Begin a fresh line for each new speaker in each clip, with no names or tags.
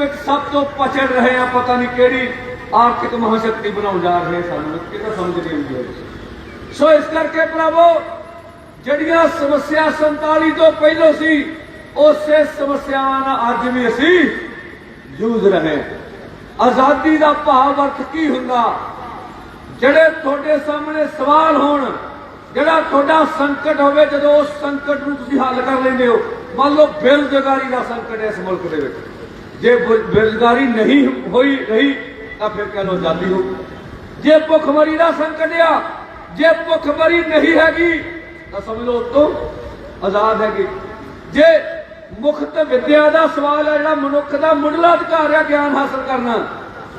ਵਿੱਚ ਸਭ ਤੋਂ ਪਛੜ ਰਹੇ ਆ, ਪਤਾ ਨਹੀਂ ਕਿਹੜੀ ਆਰਥਿਕ ਮਹਾਸ਼ਕਤੀ ਬਣਾਉਣ ਜਾ ਰਹੇ ਸਾਨੂੰ ਇਹ ਤਾਂ ਸਮਝ ਨਹੀਂ ਆਉਂਦੀ ਸੋ ਇਸ ਕਰਕੇ ਭਰਾਵੋ, ਜਿਹੜੀਆਂ ਸਮੱਸਿਆ 47 ਤੋਂ ਪਹਿਲਾਂ ਸੀ, ਉਸੇ ਸਮੱਸਿਆਵਾਂ ਨਾਲ ਅੱਜ ਵੀ ਅਸੀਂ ਜੂਝ ਰਹੇ ਆਜ਼ਾਦੀ ਦਾ ਭਾਵ ਅਰਥ ਕੀ ਹੁੰਦਾ? ਜਿਹੜੇ ਤੁਹਾਡੇ ਸਾਹਮਣੇ ਸਵਾਲ ਹੋਣ, ਜਿਹੜਾ ਤੁਹਾਡਾ ਸੰਕਟ ਹੋਵੇ, ਜਦੋਂ ਉਸ ਸੰਕਟ ਨੂੰ ਤੁਸੀਂ ਹੱਲ ਕਰ ਲੈਂਦੇ ਹੋ, ਮੰਨ ਲਓ ਬੇਰੁਜ਼ਗਾਰੀ ਦਾ ਸੰਕਟ ਇਸ ਮੁਲਕ ਦੇ ਵਿੱਚ। ਜੇ ਬੇਰੁਜ਼ਗਾਰੀ ਨਹੀਂ ਹੋਈ ਰਹੀ, ਤਾਂ ਫਿਰ ਕਹਿ ਲਓ ਆਜ਼ਾਦੀ ਹੋ ਜੇ ਭੁੱਖਮਰੀ ਦਾ ਸੰਕਟ ਆ, ਜੇ ਭੁੱਖਮਰੀ ਨਹੀਂ ਹੈਗੀ, ਤਾਂ ਸਮਝ ਲਓ ਉਤੋਂ ਆਜ਼ਾਦ ਹੈਗੇ। ਜੇ ਮੁਖਤ ਵਿਦਿਆ ਦਾ ਸਵਾਲ ਹੈ ਜਿਹੜਾ ਮਨੁੱਖ ਦਾ ਮੁੱਢਲਾ ਅਧਿਕਾਰ ਹੈ ਗਿਆਨ ਹਾਸਲ ਕਰਨਾ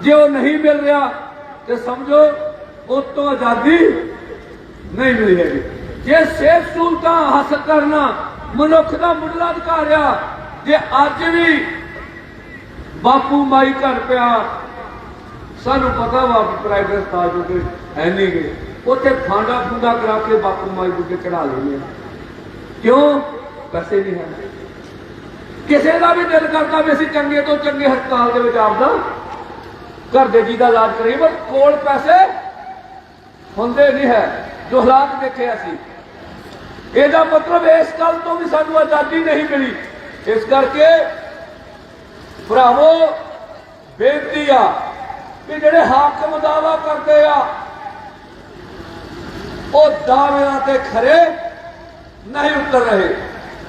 ਜੇ ਉਹ ਨਹੀਂ ਮਿਲ ਰਿਹਾ, ਤੇ ਸਮਝੋ ਉਸ ਤੋਂ ਆਜ਼ਾਦੀ ਨਹੀਂ ਮਿਲੀ ਹੈਗੀ। ਜੇ ਸਿਹਤ ਸਹੂਲਤਾਂ ਹਾਸਲ ਕਰਨਾ ਮਨੁੱਖ ਦਾ ਮੁੱਢਲਾ ਅਧਿਕਾਰ ਆ, ਜੇ ਅੱਜ ਵੀ ਬਾਪੂ ਮਾਈ ਘਰ ਪਿਆ। ਸਾਨੂੰ ਪਤਾ ਵਾ ਪ੍ਰਾਈਵੇਟ ਹਸਪਤਾਲ ਜੋ ਹੈ ਨਹੀਂ ਗੇ। ਉੱਥੇ ਫਾਂਡਾ ਫੁੰਡਾ ਕਰਾ ਕੇ ਬਾਪੂ ਮਾਈ ਬੁੱਢੇ ਚੜਾ ਲੈਂਦੇ ਆ। ਕਿਉਂ? ਪੈਸੇ ਨਹੀਂ ਹਨ ਕਿਸੇ ਦਾ ਵੀ ਦਿਲ ਕਰਦਾ ਵੀ ਅਸੀਂ ਚੰਗੇ ਤੋਂ ਚੰਗੇ ਹਸਪਤਾਲ ਦੇ ਵਿੱਚ ਆਪਦਾ ਘਰ ਦੇ ਜੀ ਦਾ ਇਲਾਜ ਕਰੀਏ, ਪਰ ਕੋਲ ਪੈਸੇ ਹੁੰਦੇ ਨਹੀਂ ਹੈ। ਜੋ ਹਾਲਾਤ ਦੇਖੇ ਅਸੀਂ। ਇਹਦਾ ਮਤਲਬ ਇਸ ਗੱਲ ਤੋਂ ਵੀ ਸਾਨੂੰ ਆਜ਼ਾਦੀ ਨਹੀਂ ਮਿਲੀ। ਇਸ ਕਰਕੇ ਭਰਾਵੋ, ਬੇਨਤੀ ਆ ਕਿ ਜਿਹੜੇ ਹਾਕਮ ਦਾਵਾ ਕਰਦੇ ਆ, ਉਹ ਦਾਅਵਿਆਂ ਤੇ ਖਰੇ ਨਹੀਂ ਉਤਰ ਰਹੇ।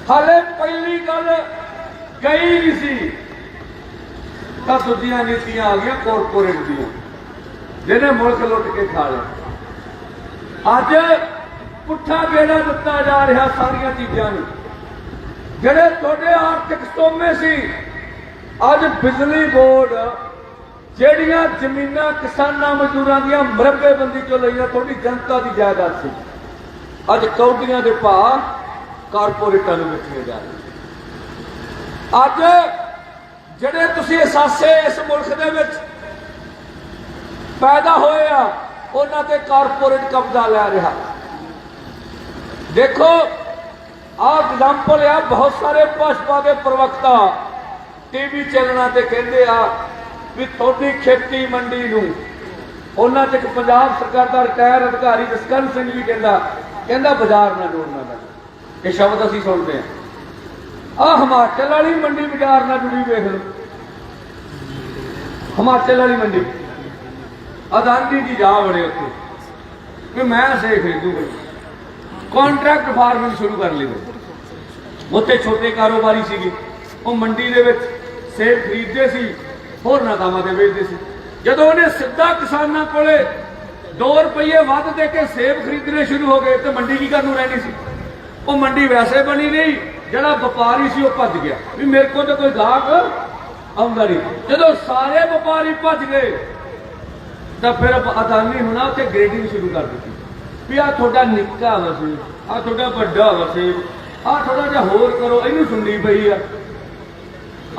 ਹਾਲੇ ਪਹਿਲੀ ਗੱਲ ਗਈ ਨਹੀਂ ਸੀ, ਤਾਂ ਦੂਜੀਆਂ ਨੀਤੀਆਂ ਆ ਗਈਆਂ, ਕਾਰਪੋਰੇਟ ਦੀਆਂ। ਜਿਹਨੇ ਮੁਲਕ ਲੁੱਟ ਕੇ ਖਾ ਲਿਆ। ਅੱਜ ਪੁੱਠਾ ਬੇੜਾ ਦਿੱਤਾ ਜਾ ਰਿਹਾ ਸਾਰੀਆਂ ਚੀਜ਼ਾਂ ਨੂੰ। ਜਿਹੜੇ ਤੁਹਾਡੇ ਆਰਥਿਕ ਸੋਮੇ ਸੀ ਅੱਜ ਬਿਜਲੀ ਬੋਰਡ ਜਿਹੜੀਆਂ ਜ਼ਮੀਨਾਂ ਕਿਸਾਨਾਂ ਮਜ਼ਦੂਰਾਂ ਦੀਆਂ ਮਰੱਬੇਬੰਦੀ ਚੋਂ ਲਈਆਂ, ਤੁਹਾਡੀ ਜਨਤਾ ਦੀ ਜਾਇਦਾਦ ਸੀ। ਅੱਜ ਕੌਡੀਆਂ ਦੇ ਭਾਅ ਕਾਰਪੋਰੇਟਾਂ ਨੂੰ ਵੇਚੇ ਜਾ ਰਹੇ ਅੱਜ ਜਿਹੜੇ ਤੁਸੀਂ ਅਸਾਸੇ ਇਸ ਮੁਲਕ ਦੇ ਵਿੱਚ ਪੈਦਾ ਹੋਏ ਆ, ਉਹਨਾਂ ਤੇ ਕਾਰਪੋਰੇਟ ਕਬਜ਼ਾ ਲੈ ਰਿਹਾ। ਦੇਖੋ, ਆਹ ਐਗਜ਼ਾਮਪਲ ਆ, ਬਹੁਤ ਸਾਰੇ ਭਾਜਪਾ ਦੇ ਪ੍ਰਵਕਤਾ ਟੀਵੀ ਚੈਨਲਾਂ ਤੇ ਕਹਿੰਦੇ ਆ ਵੀ ਤੁਹਾਡੀ ਖੇਤੀ ਮੰਡੀ ਨੂੰ, ਉਹਨਾਂ ਚ ਇੱਕ ਪੰਜਾਬ ਸਰਕਾਰ ਦਾ ਰਿਟਾਇਰ ਅਧਿਕਾਰੀ ਜਸਕਰਨ ਸਿੰਘ ਵੀ ਕਹਿੰਦਾ ਕਹਿੰਦਾ ਬਾਜ਼ਾਰ ਨਾਲ ਜੋੜਨਾ ਦਾ ਇਹ ਸ਼ਬਦ ਅਸੀਂ ਸੁਣਦੇ ਆ ਆ ਹਿਮਾਚਲ ਵਾਲੀ ਮੰਡੀ ਬਾਜ਼ਾਰ ਨਾਲ ਜੁੜੀ ਵੇਖ ਲਓ। ਹਿਮਾਚਲ ਵਾਲੀ ਮੰਡੀ। ਅਦਾਨੀ ਜੀ ਜਾ ਵੜੇ ਉੱਥੇ। ਵੀ ਮੈਂ ਸੇ ਖਰੀਦੂਗਾ ਕੰਟਰੈਕਟ ਫਾਰਮਿੰਗ ਸ਼ੁਰੂ ਕਰ ਲਈ ਉੱਥੇ ਛੋਟੇ ਕਾਰੋਬਾਰੀ ਸੀਗੇ। ਉਹ ਮੰਡੀ ਦੇ ਵਿੱਚ ਸੇਬ ਖਰੀਦਦੇ ਸੀ ਹੋਰਨਾਂ ਦਾਵਾਂ ਤੇ ਵੇਚਦੇ ਸੀ। ਜਦੋਂ ਉਹਨੇ ਸਿੱਧਾ ਕਿਸਾਨਾਂ ਕੋਲੇ 2 ਰੁਪਏ ਵੱਧ ਦੇ ਕੇ ਸੇਬ ਖਰੀਦਣੇ ਸ਼ੁਰੂ ਹੋ ਗਏ, ਤੇ ਮੰਡੀ ਕੀ ਕਰਨ ਨੂੰ ਰਹਿਣੀ ਸੀ? ਉਹ ਮੰਡੀ ਵੈਸੇ ਬਣੀ ਨਹੀਂ, ਜਿਹੜਾ ਵਪਾਰੀ ਸੀ ਉਹ ਭੱਜ ਗਿਆ। ਵੀ ਮੇਰੇ ਕੋਲ ਤਾਂ ਕੋਈ ਗਾਹਕ ਆਉਂਦਾ ਨਹੀਂ। ਜਦੋਂ ਸਾਰੇ ਵਪਾਰੀ ਭੱਜ ਗਏ, ਤਾਂ ਫਿਰ ਅਦਾਨੀ ਹੁਣਾ ਉੱਥੇ ਗ੍ਰੇਡਿੰਗ ਸ਼ੁਰੂ ਕਰ ਦਿੱਤੀ। ਵੀ ਆ ਤੁਹਾਡਾ ਨਿੱਕਾ ਵਸੇ ਆ ਤੁਹਾਡਾ ਵੱਡਾ ਵਸੇ ਆ ਥੋੜਾ ਜਿਹਾ ਹੋਰ ਕਰੋ, ਇਹਨੂੰ ਸੁਣਨੀ ਪਈ ਆ।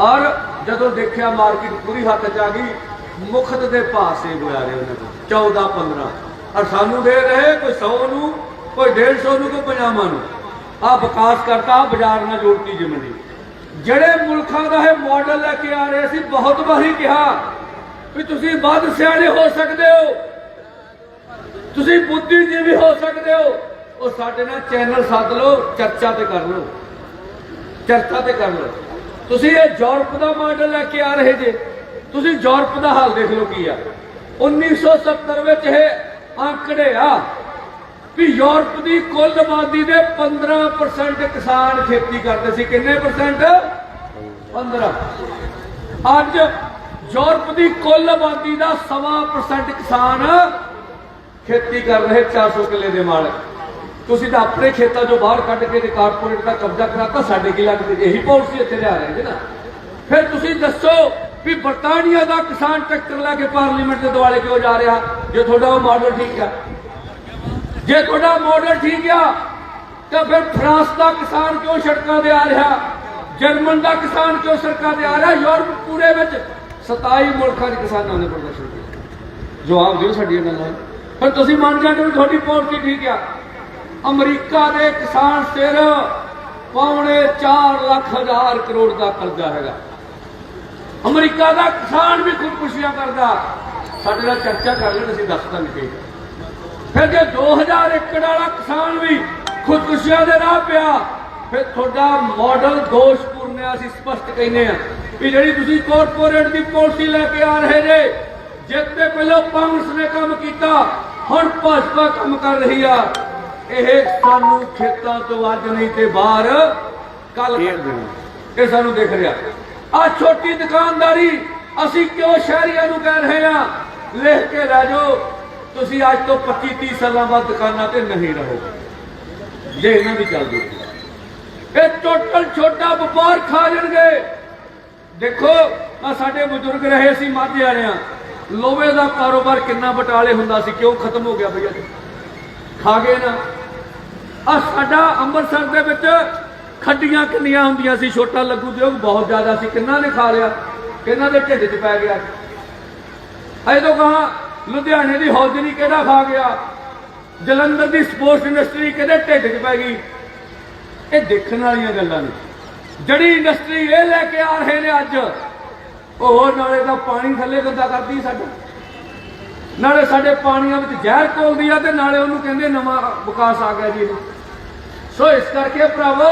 ਔਰ ਜਦੋਂ ਦੇਖਿਆ ਮਾਰਕੀਟ ਪੂਰੀ ਹੱਥ ਚ ਆ ਗਈ, ਮੁਖਤ ਦੇ ਪਾਸੇ ਬੁਲਾ ਰਹੇ ਉਹਨਾਂ ਕੋਲ 14 15 ਔਰ ਸਾਨੂੰ ਦੇ ਰਹੇ ਕੋਈ 100 ਨੂੰ, ਕੋਈ 150 ਨੂੰ, ਕੋਈ 50 ਨੂੰ। ਆ ਵਿਕਾਸ ਕਰਤਾ, ਬਾਜ਼ਾਰ ਨਾਲ ਜੋੜਤੀ ਜਿਵੇਂ ਜਿਹੜੇ ਮੁਲਕਾਂ ਦਾ ਇਹ ਮਾਡਲ ਲੈ ਕੇ ਆ ਰਹੇ ਸੀ ਬਹੁਤ ਵਾਰੀ ਕਿਹਾ ਵੀ ਤੁਸੀਂ ਵੱਧ ਸਿਆਣੇ ਹੋ ਸਕਦੇ ਹੋ। ਤੁਸੀਂ ਬੁੱਧੀਜੀਵੀ ਹੋ ਸਕਦੇ ਹੋ। ਉਹ ਸਾਡੇ ਨਾਲ ਚੈਨਲ ਸੱਦ ਲਓ, ਚਰਚਾ ਤੇ ਕਰ ਲਓ। ਚਰਚਾ ਤੇ ਕਰ ਲਓ। ਤੁਸੀਂ ਇਹ ਯੂਰਪ ਦਾ ਮਾਡਲ ਲੈ ਕੇ ਆ ਰਹੇ ਜੇ। ਤੁਸੀਂ ਯੂਰਪ ਦਾ ਹਾਲ ਦੇਖ ਲਓ ਕੀ ਆ। 1970 ਵਿੱਚ ਇਹ ਆંકੜੇ ਆ ਵੀ ਯੂਰਪ ਦੀ ਕੁੱਲ ਆਬਾਦੀ ਦੇ 15% ਕਿਸਾਨ ਖੇਤੀ ਕਰਦੇ ਸੀ। ਕਿੰਨੇ ਪਰਸੈਂਟ 15 ਅੱਜ ਯੂਰਪ ਦੀ ਕੁੱਲ ਆਬਾਦੀ ਦਾ 1.5% ਕਿਸਾਨ ਖੇਤੀ ਕਰ ਰਹੇ 400 ਕਿੱਲੇ ਦੇ ਮਾਲਕ। ਤੁਸੀਂ ਤਾਂ ਆਪਣੇ ਖੇਤਾਂ ਚੋਂ ਬਾਹਰ ਕੱਢ ਕੇ ਤੇ ਕਾਰਪੋਰੇਟ ਦਾ ਕਬਜ਼ਾ ਕਰਾਤਾ ਸਾਡੇ ਕੀ ਲੱਗਦੇ? ਇਹੀ ਪਾਲਿਸੀ ਇੱਥੇ ਲਿਆ ਰਹੇ ਜੀ ਨਾ। ਫਿਰ ਤੁਸੀਂ ਦੱਸੋ ਵੀ ਬਰਤਾਨੀਆ ਦਾ ਕਿਸਾਨ ਟਰੈਕਟਰ ਲੈ ਕੇ ਪਾਰਲੀਮੈਂਟ ਦੇ ਦੁਆਲੇ ਕਿਉਂ ਜਾ ਰਿਹਾ? ਜੇ ਤੁਹਾਡਾ ਉਹ ਮਾਡਲ ਠੀਕ ਆ। ਜੇ ਤੁਹਾਡਾ ਮਾਡਲ ਠੀਕ ਆ, ਤਾਂ ਫਿਰ ਫਰਾਂਸ ਦਾ ਕਿਸਾਨ ਕਿਉਂ ਸੜਕਾਂ ਤੇ ਆ ਰਿਹਾ? ਜਰਮਨ ਦਾ ਕਿਸਾਨ ਕਿਉਂ ਸੜਕਾਂ ਤੇ ਆ ਰਿਹਾ? ਯੂਰਪ ਪੂਰੇ ਵਿੱਚ 27 ਮੁਲਕਾਂ ਦੇ ਕਿਸਾਨਾਂ ਨੇ ਪ੍ਰਦਰਸ਼ਨ ਕੀਤਾ। ਜਵਾਬ ਦਿਓ ਸਾਡੀਆਂ ਗੱਲਾਂ ਨੂੰ। ਫਿਰ ਤੁਸੀਂ ਮੰਨ ਜਾਂਦੇ ਹੋ ਵੀ ਤੁਹਾਡੀ ਪਾਲਿਸੀ ਠੀਕ ਆ। ਅਮਰੀਕਾ ਦੇ ਕਿਸਾਨ ਸਿਰ ਪੌਣੇ 4 ਲੱਖ ਹਜ਼ਾਰ ਕਰੋੜ ਦਾ ਕਰਜ਼ਾ ਹੈਗਾ। ਅਮਰੀਕਾ ਦਾ ਕਿਸਾਨ ਵੀ ਖੁਦਕੁਸ਼ੀਆਂ ਕਰਦਾ। ਸਾਡੇ ਨਾਲ ਚਰਚਾ ਕਰ ਲੈਣ, ਅਸੀਂ ਦੱਸ ਦਾਂਗੇ ਫਿਰ ਜੇ 2000 ਏਕੜ ਵਾਲਾ ਕਿਸਾਨ ਵੀ ਖੁਦਕੁਸ਼ੀਆਂ ਦੇ ਰਾਹ ਪਿਆ, ਫਿਰ ਤੁਹਾਡਾ ਮਾਡਲ ਦੋਸ਼ਪੂਰਨ ਹੈ ਅਸੀਂ ਸਪਸ਼ਟ ਕਹਿੰਦੇ ਆ ਵੀ ਜਿਹੜੀ ਤੁਸੀਂ ਕਾਰਪੋਰੇਟ ਦੀ ਪਾਲਿਸੀ ਲੈ ਕੇ ਆ ਰਹੇ ਜੇ ਜਿੱਤੇ ਪਹਿਲਾਂ ਕਾਂਗਰਸ ਨੇ ਕੰਮ ਕੀਤਾ, ਹੁਣ ਭਾਜਪਾ ਕੰਮ ਕਰ ਰਹੀ ਆ। ਇਹ ਸਾਨੂੰ ਖੇਤਾਂ ਤੋਂ ਅੱਜ ਨਹੀਂ ਤੇ ਬਾਹਰ ਕੱਲ ਇਹ ਸਾਨੂੰ ਦਿਖ ਰਿਹਾ। ਆ ਛੋਟੀ ਦੁਕਾਨਦਾਰੀ ਅਸੀਂ ਕਿਉਂ ਸ਼ਹਿਰੀਆਂ ਨੂੰ ਕਹਿ ਰਹੇ ਆ ਲਿਖ ਕੇ ਜਾਓ ਤੁਸੀਂ ਅੱਜ ਤੋਂ 25 30 ਸਾਲਾਂ ਬਾਅਦ ਦੁਕਾਨਾਂ ਤੇ ਨਹੀਂ ਰਹੋਗੇ ਜੇ ਇਹਨਾਂ ਦੀ ਚੱਲਦੀ ਇਹ ਟੋਟਲ ਛੋਟਾ ਵਪਾਰ ਖਾ ਜਾਣਗੇ। ਦੇਖੋ ਆ ਸਾਡੇ ਬਜ਼ੁਰਗ ਰਹੇ ਸੀ ਮਾਝੇ ਵਾਲਿਆਂ। ਲੋਵੇ ਦਾ ਕਾਰੋਬਾਰ ਕਿੰਨਾ ਬਟਾਲੇ ਹੁੰਦਾ ਸੀ ਕਿਉਂ ਖਤਮ ਹੋ ਗਿਆ ਭਈਆ? ਜੀ ਖਾ ਗਏ ਨਾ। ਆ ਸਾਡਾ ਅੰਮ੍ਰਿਤਸਰ ਦੇ ਵਿੱਚ ਖੱਡੀਆਂ ਕਿੰਨੀਆਂ ਹੁੰਦੀਆਂ ਸੀ, ਛੋਟਾ ਲੱਗੂ ਦਿਓਗ ਬਹੁਤ ਜ਼ਿਆਦਾ ਸੀ। ਕਿੰਨਾ ਨੇ ਖਾ ਲਿਆ? ਕਿੰਨਾ ਦੇ ਢਿੱਡ 'ਚ ਪੈ ਗਿਆ। ਅਜੇ ਤੋਂ ਕਹਾ ਲੁਧਿਆਣੇ ਦੀ ਹੌਜ਼ਰੀ ਕਿਹੜਾ ਖਾ ਗਿਆ? ਜਲੰਧਰ ਦੀ ਸਪੋਰਟਸ ਇੰਡਸਟਰੀ ਕਿਹਦੇ ਢਿੱਡ 'ਚ ਪੈ ਗਈ? ਇਹ ਦੇਖਣ ਵਾਲੀਆਂ ਗੱਲਾਂ ਨੇ। ਜਿਹੜੀ ਇੰਡਸਟਰੀ ਇਹ ਲੈ ਕੇ ਆ ਰਹੇ ਨੇ ਅੱਜ, ਉਹ ਹੋਰ ਨਾਲੇ ਦਾ ਪਾਣੀ ਥੱਲੇ ਗੰਦਾ ਕਰਦੀ ਸਾਡਾ। ਨਾਲੇ ਸਾਡੇ ਪਾਣੀਆਂ ਵਿੱਚ ਜ਼ਹਿਰ ਘੋਲਦੀ ਆ ਤੇ ਨਾਲੇ ਉਹਨੂੰ ਕਹਿੰਦੇ ਨਵਾਂ ਵਿਕਾਸ ਆ ਗਿਆ ਜੀ ਸੋ ਇਸ ਕਰਕੇ ਭਰਾਵੋ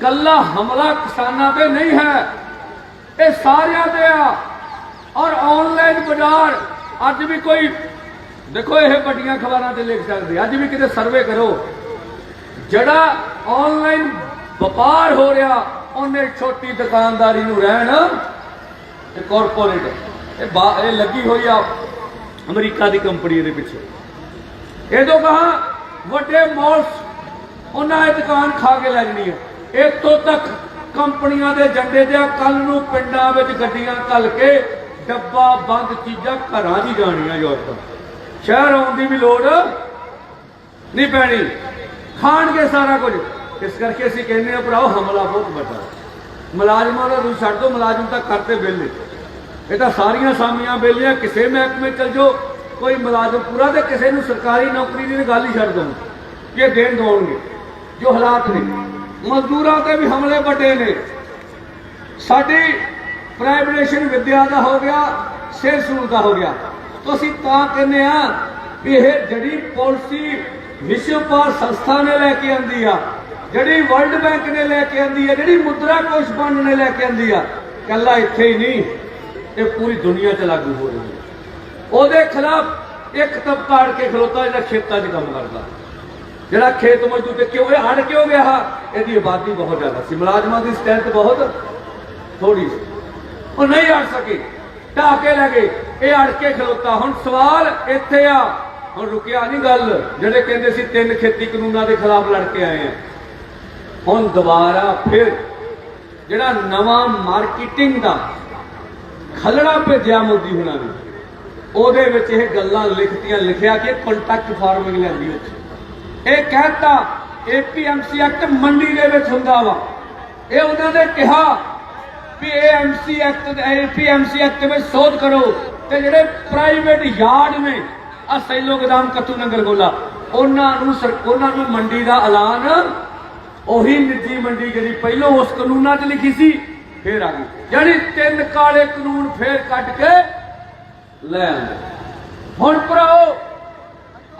ਕੱਲਾ ਹਮਲਾ ਕਿਸਾਨਾਂ ਤੇ ਨਹੀਂ ਹੈ, ਇਹ ਸਾਰਿਆਂ ਤੇ ਆ। ਔਰ ਆਨਲਾਈਨ ਬਾਜ਼ਾਰ, ਅੱਜ ਵੀ ਕੋਈ, ਦੇਖੋ ਇਹ ਵੱਡੀਆਂ ਖਬਰਾਂ ਤੇ ਲਿਖ ਸਕਦੇ, ਅੱਜ ਵੀ ਕਿਤੇ ਸਰਵੇ ਕਰੋ। ਜਿਹੜਾ ਆਨਲਾਈਨ ਵਪਾਰ ਹੋ ਰਿਹਾ, ਉਹਨੇ ਛੋਟੀ ਦੁਕਾਨਦਾਰੀ ਨੂੰ ਰਹਿਣ, ਤੇ ਕਾਰਪੋਰੇਟ ਇਹ ਇਹ ਲੱਗੀ ਹੋਈ ਆ ਅਮਰੀਕਾ ਦੀ ਕੰਪਨੀ ਦੇ ਪਿੱਛੇ। ਇਹ ਤੋਂ ਕਹਾ ਵੱਡੇ ਮਾਲਸ ਉਹਨਾਂ ਇਹ ਦੁਕਾਨ ਖਾ ਕੇ ਲੈ ਜਾਣੀ ਹੈ ਇੱਥੋਂ ਤੱਕ ਕੰਪਨੀਆਂ ਦੇ ਝੰਡੇ ਤੇ ਕੱਲ ਨੂੰ ਪਿੰਡਾਂ ਵਿੱਚ ਗੱਡੀਆਂ ਘੱਲ ਕੇ ਡੱਬਾ ਬੰਦ ਚੀਜ਼ਾਂ ਘਰਾਂ ਦੀ ਜਾਣੀਆਂ ਯੂਰਪ ਸ਼ਹਿਰ ਆਉਣ ਦੀ ਵੀ ਲੋੜ ਨਹੀਂ ਪੈਣੀ। ਖਾਣਗੇ ਸਾਰਾ ਕੁਝ। ਇਸ ਕਰਕੇ ਅਸੀਂ ਕਹਿੰਦੇ ਆ ਭਰਾਓ, ਹਮਲਾ ਬਹੁਤ ਵੱਡਾ। ਮੁਲਾਜ਼ਮਾਂ ਦਾ ਤੁਸੀਂ ਛੱਡ ਦਿਓ, ਮੁਲਾਜ਼ਮ ਤਾਂ ਕਰਤੇ ਵਿਹਲੇ। ਇਹ ਤਾਂ ਸਾਰੀਆਂ ਸਾਮੀਆਂ ਬੇਲੀਆਂ ਕਿਸੇ ਮਹਿਕਮੇ ਚਲ ਜਾਓ, ਕੋਈ ਮੁਲਾਜ਼ਮ ਪੂਰਾ ਤੇ ਕਿਸੇ ਨੂੰ ਸਰਕਾਰੀ ਨੌਕਰੀ ਦੀ ਤਾਂ ਗੱਲ ਹੀ ਛੱਡ ਦੋ ਕਿ ਇਹ ਦੇਣ ਦੋਣਗੇ ਜੋ ਹਾਲਾਤ ਨੇ। ਮਜ਼ਦੂਰਾਂ ਤੇ ਵੀ ਹਮਲੇ ਵੱਡੇ ਨੇ। ਸਾਡੀ ਪ੍ਰਾਈਵੇਟੇਸ਼ਨ ਵਿਦਿਆ ਦਾ ਹੋ ਗਿਆ, ਸਿਹਤ ਸਹੂਲਤ ਦਾ ਹੋ ਗਿਆ। ਤਾਂ ਅਸੀਂ ਤਾਂ ਕਹਿੰਦੇ ਆ ਵੀ ਇਹ ਜਿਹੜੀ ਪਾਲਿਸੀ ਵਿਸ਼ਵ ਪਾਰ ਸੰਸਥਾ ਨੇ ਲੈ ਕੇ ਆਂਦੀ ਆ, ਜਿਹੜੀ ਵਰਲਡ ਬੈਂਕ ਨੇ ਲੈ ਕੇ ਆਂਦੀ ਆ, ਜਿਹੜੀ ਮੁਦਰਾ ਕੋਸ਼ ਫੰਡ ਨੇ ਲੈ ਕੇ ਆਂਦੀ ਆ, ਕੱਲਾ ਇੱਥੇ ਹੀ ਨਹੀਂ। ਇਹ ਪੂਰੀ ਦੁਨੀਆ 'ਚ ਲਾਗੂ ਹੋ ਰਹੀ ਹੈ। ਉਹਦੇ ਖਿਲਾਫ ਇੱਕ ਤਬਕਾ ਅੜ ਕੇ ਖਲੋਤਾ ਜਿਹੜਾ ਖੇਤਾਂ 'ਚ ਕੰਮ ਕਰਦਾ। ਜਿਹੜਾ ਖੇਤ ਮਜ਼ਦੂਰ ਤੇ ਕਿਉਂ ਇਹ ਅੜ ਕਿਉਂ ਗਿਆ? ਇਹਦੀ ਆਬਾਦੀ ਬਹੁਤ ਜ਼ਿਆਦਾ ਸੀ। ਮੁਲਾਜ਼ਮਾਂ ਦੀ ਸਟਰੈਂਥ ਬਹੁਤ ਥੋੜੀ ਸੀ। ਉਹ ਨਹੀਂ ਅੜ ਸਕੇ। ਢਾਹ ਕੇ ਲੈ ਗਏ। ਇਹ ਅੜ ਕੇ ਖਲੋਤਾ। ਹੁਣ ਸਵਾਲ ਇੱਥੇ ਆ। ਹੁਣ ਰੁਕਿਆ ਨਹੀਂ ਗੱਲ। ਜਿਹੜੇ ਕਹਿੰਦੇ ਸੀ ਤਿੰਨ ਖੇਤੀ ਕਾਨੂੰਨਾਂ ਦੇ ਖਿਲਾਫ ਲੜ ਕੇ ਆਏ ਆ। ਹੁਣ ਦੁਬਾਰਾ ਫਿਰ ਜਿਹੜਾ ਨਵਾਂ ਮਾਰਕੀਟਿੰਗ ਦਾ ਖਲੜਾ ਭੇਜਿਆ ਮੋਦੀ ਹੁਣਾਂ ਨੇ। ਉਹਦੇ ਵਿੱਚ ਇਹ ਗੱਲਾਂ ਲਿਖਤੀਆਂ ਲਿਖਿਆ ਕਿ ਕੰਟੈਕਟ ਫਾਰਮਿੰਗ ਲੈਂਦੀ ਵਿੱਚ ਇਹ ਕਹਿਤਾ ਏਪੀਐਮਸੀ ਐਕਟ ਮੰਡੀ ਦੇ ਵਿੱਚ ਹੁੰਦਾ ਵਾ। ਇਹ ਉਹਨਾਂ ਨੇ ਕਿਹਾ ਵੀ ਏਐਮਸੀ ਐਕਟ ਏਪੀਐਮਸੀ ਐਕਟ ਵਿੱਚ ਸੋਧ ਕਰੋ ਤੇ ਜਿਹੜੇ ਪ੍ਰਾਈਵੇਟ ਯਾਰਡ ਨੇ ਆ ਸੈਲੋ ਗਦਾਮ ਕੱਤੂ ਨੰਗਲ ਗੋਲਾ ਉਹਨਾਂ ਨੂੰ ਸਰ, ਉਹਨਾਂ ਨੂੰ ਮੰਡੀ ਦਾ ਐਲਾਨ, ਉਹੀ ਨਿੱਜੀ ਮੰਡੀ ਜਿਹੜੀ ਪਹਿਲਾਂ ਉਸ ਕਾਨੂੰਨਾਂ 'ਚ ਲਿਖੀ ਸੀ, ਫੇਰ ਆ ਗਈ। ਜਿਹੜੀ ਤਿੰਨ ਕਾਲੇ ਕਾਨੂੰਨ ਫੇਰ ਕੱਢ ਕੇ ਲੈ ਆਂਦੇ ਹੁਣ ਭਰਾਓ,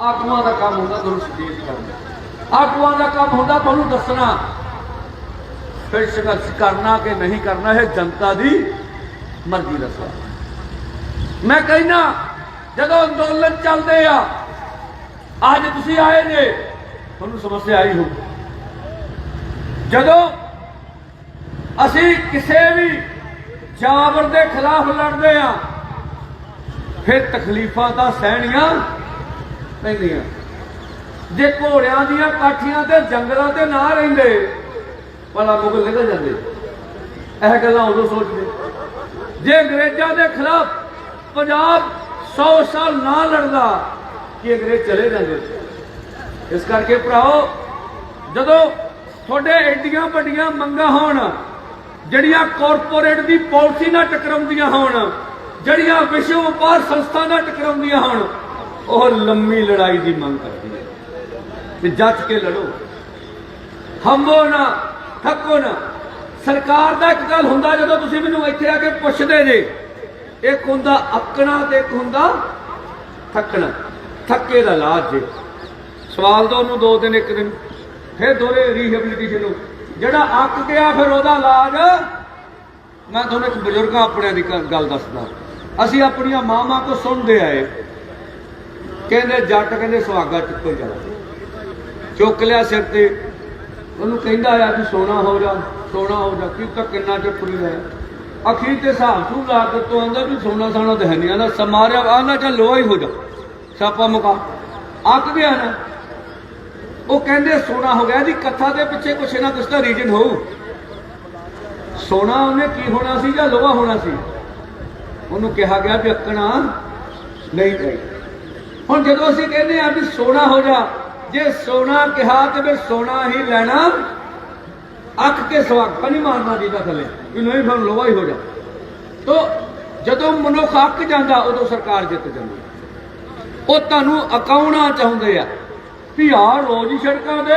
ਆਗੂਆਂ ਦਾ ਕੰਮ ਹੁੰਦਾ ਤੁਹਾਨੂੰ ਸੁਦੇਸ਼ ਕਰਨਾ ਆਗੂਆਂ ਦਾ ਕੰਮ ਹੁੰਦਾ ਤੁਹਾਨੂੰ ਦੱਸਣਾ। ਫਿਰ ਸੰਘਰਸ਼ ਕਰਨਾ ਕਿ ਨਹੀਂ ਕਰਨਾ, ਇਹ ਜਨਤਾ ਦੀ ਮਰਜ਼ੀ ਦਾ ਸਵਾਲ। ਮੈਂ ਕਹਿੰਦਾ, ਜਦੋਂ ਅੰਦੋਲਨ ਚੱਲਦੇ ਆ, ਅੱਜ ਤੁਸੀਂ ਆਏ ਨੇ ਤੁਹਾਨੂੰ ਸਮੱਸਿਆ ਆਈ ਹੋ ਜਦੋਂ ਅਸੀਂ ਕਿਸੇ ਵੀ ਜਾਬਰ ਦੇ ਖਿਲਾਫ ਲੜਦੇ ਆ। ਫਿਰ ਤਕਲੀਫਾਂ ਤਾਂ ਸਹਿਣੀਆਂ ਪੈਂਦੀਆਂ। ਜੇ ਘੋੜਿਆਂ ਦੀਆਂ ਕਾਠੀਆਂ ਤੇ ਜੰਗਲਾਂ ਤੇ ਨਾ ਰਹਿੰਦੇ, ਭਲਾ ਮੁਗਲ ਨਿਕਲ ਜਾਂਦੇ? ਇਹ ਗੱਲਾਂ ਉਦੋਂ ਸੋਚਦੇ। ਜੇ ਅੰਗਰੇਜ਼ਾਂ ਦੇ ਖਿਲਾਫ ਪੰਜਾਬ 100 ਸਾਲ ਨਾ ਲੜਦਾ, ਕਿ ਅੰਗਰੇਜ਼ ਚਲੇ ਜਾਂਦੇ? ਇਸ ਕਰਕੇ ਭਰਾਓ, ਜਦੋਂ ਤੁਹਾਡੇ ਐਡੀਆਂ ਵੱਡੀਆਂ ਮੰਗਾਂ ਹੋਣ ਜਿਹੜੀਆਂ ਕਾਰਪੋਰੇਟ ਦੀ ਪਾਲਿਸੀ ਨਾਲ ਟਕਰਾਉਂਦੀਆਂ ਹੋਣ, ਜਿਹੜੀਆਂ ਵਿਸ਼ਵ ਵਪਾਰ ਸੰਸਥਾ ਨਾਲ ਟਕਰਾਉਂਦੀਆਂ ਹੋਣ, ਉਹ ਲੰਮੀ ਲੜਾਈ ਦੀ ਮੰਗ ਕਰਦੀ ਹੈ। ਤੇ ਜੱਜ ਕੇ ਲੜੋ। ਹੰਬੋ ਨਾ ਥੱਕੋ ਨਾ। ਸਰਕਾਰ ਦਾ ਇੱਕ ਗੱਲ ਹੁੰਦਾ, ਜਦੋਂ ਤੁਸੀਂ ਮੈਨੂੰ ਇੱਥੇ ਆ ਕੇ ਪੁੱਛਦੇ ਜੇ, ਇੱਕ ਹੁੰਦਾ ਅੱਕਣਾ ਤੇ ਇੱਕ ਹੁੰਦਾ ਥੱਕਣਾ। ਥੱਕੇ ਦਾ ਇਲਾਜ ਜੇ। ਸਵਾਲ ਦੋ ਉਹਨੂੰ ਦੋ ਦਿਨ, ਇੱਕ ਦਿਨ। ਫਿਰ ਦੋਰੇ ਰੀਹੈਬਿਲਿਟੇਸ਼ਨ ਨੂੰ ਜਿਹੜਾ ਅੱਕ ਗਿਆ ਫਿਰ ਉਹਦਾ ਇਲਾਜ। ਮੈਂ ਤੁਹਾਨੂੰ ਇੱਕ ਬਜ਼ੁਰਗਾਂ ਆਪਣਿਆਂ ਦੀ ਗੱਲ ਦੱਸਦਾ। ਅਸੀਂ ਆਪਣੀਆਂ ਮਾਵਾਂ ਕੋ ਸੁਣਦੇ ਆਏ। ਕਹਿੰਦੇ, ਜੱਟ ਕਹਿੰਦੇ, ਸੁਹਾਗਾ ਚੁੱਕੋ ਜਾ। ਚੁੱਕ ਲਿਆ ਸਿਰ ਤੇ। ਉਹਨੂੰ ਕਹਿੰਦਾ ਆ ਵੀ ਸੋਨਾ ਹੋ ਜਾ, ਸੋਨਾ ਹੋ ਜਾ। ਕੀ ਤਾਂ ਕਿੰਨਾ ਚਿਰ ਫੁੱਲੀ ਰਿਹਾ। ਅਖੀਰ ਤੇ ਹਿਸਾਬ ਸੂ ਲਾ ਕੇ ਤੋਂ ਆਂਦਾ ਵੀ ਸੋਨਾ ਸਾਨਾ ਤਾਂ ਹੈ ਨਹੀਂ ਆਂਦਾ, ਸਮਾਰਿਆ, ਆਂਦਾ, ਚੱਲ ਲੋਹਾ ਹੀ ਹੋ ਜਾ। ਛਾਪਾ ਮੁਕਾ। ਅੱਕ ਗਿਆ ਨਾ। ਉਹ ਕਹਿੰਦੇ ਸੋਨਾ ਹੋ ਗਿਆ ਦੀ ਕਥਾ ਦੇ ਪਿੱਛੇ ਕੁਛ ਨਾ ਕੁਛ ਤਾਂ ਰੀਜਨ ਹੋਊ। ਸੋਨਾ ਉਹਨੇ ਕੀ ਹੋਣਾ ਸੀ ਜਾਂ ਲੋਹਾ ਹੋਣਾ ਸੀ? ਉਹਨੂੰ ਕਿਹਾ ਗਿਆ ਵੀ ਅੱਕਣਾ ਨਹੀਂ ਚਾਹੀਦਾ ਹੁਣ ਜਦੋਂ ਅਸੀਂ ਕਹਿੰਦੇ ਆ ਵੀ ਸੋਨਾ ਹੋ ਜਾ, ਜੇ ਸੋਨਾ ਕਿਹਾ ਤੇ ਫਿਰ ਸੋਨਾ ਹੀ ਲੈਣਾ ਅੱਖ ਕੇ ਸਵਾਗਤ ਨਹੀਂ ਮਾਰਨਾ ਜਿਹਦਾ ਥੱਲੇ, ਵੀ ਨਹੀਂ ਫਿਰ ਲੋਹਾ ਹੀ ਹੋ ਜਾ। ਤੋ ਜਦੋਂ ਮਨੁੱਖ ਅੱਕ ਜਾਂਦਾ, ਉਦੋਂ ਸਰਕਾਰ ਜਿੱਤ ਜਾਂਦੀ। ਉਹ ਤੁਹਾਨੂੰ ਅਕਾਉਣਾ ਚਾਹੁੰਦੇ ਆ। ਯਾਰ ਰੋਜ਼ ਹੀ ਸੜਕਾਂ ਦੇ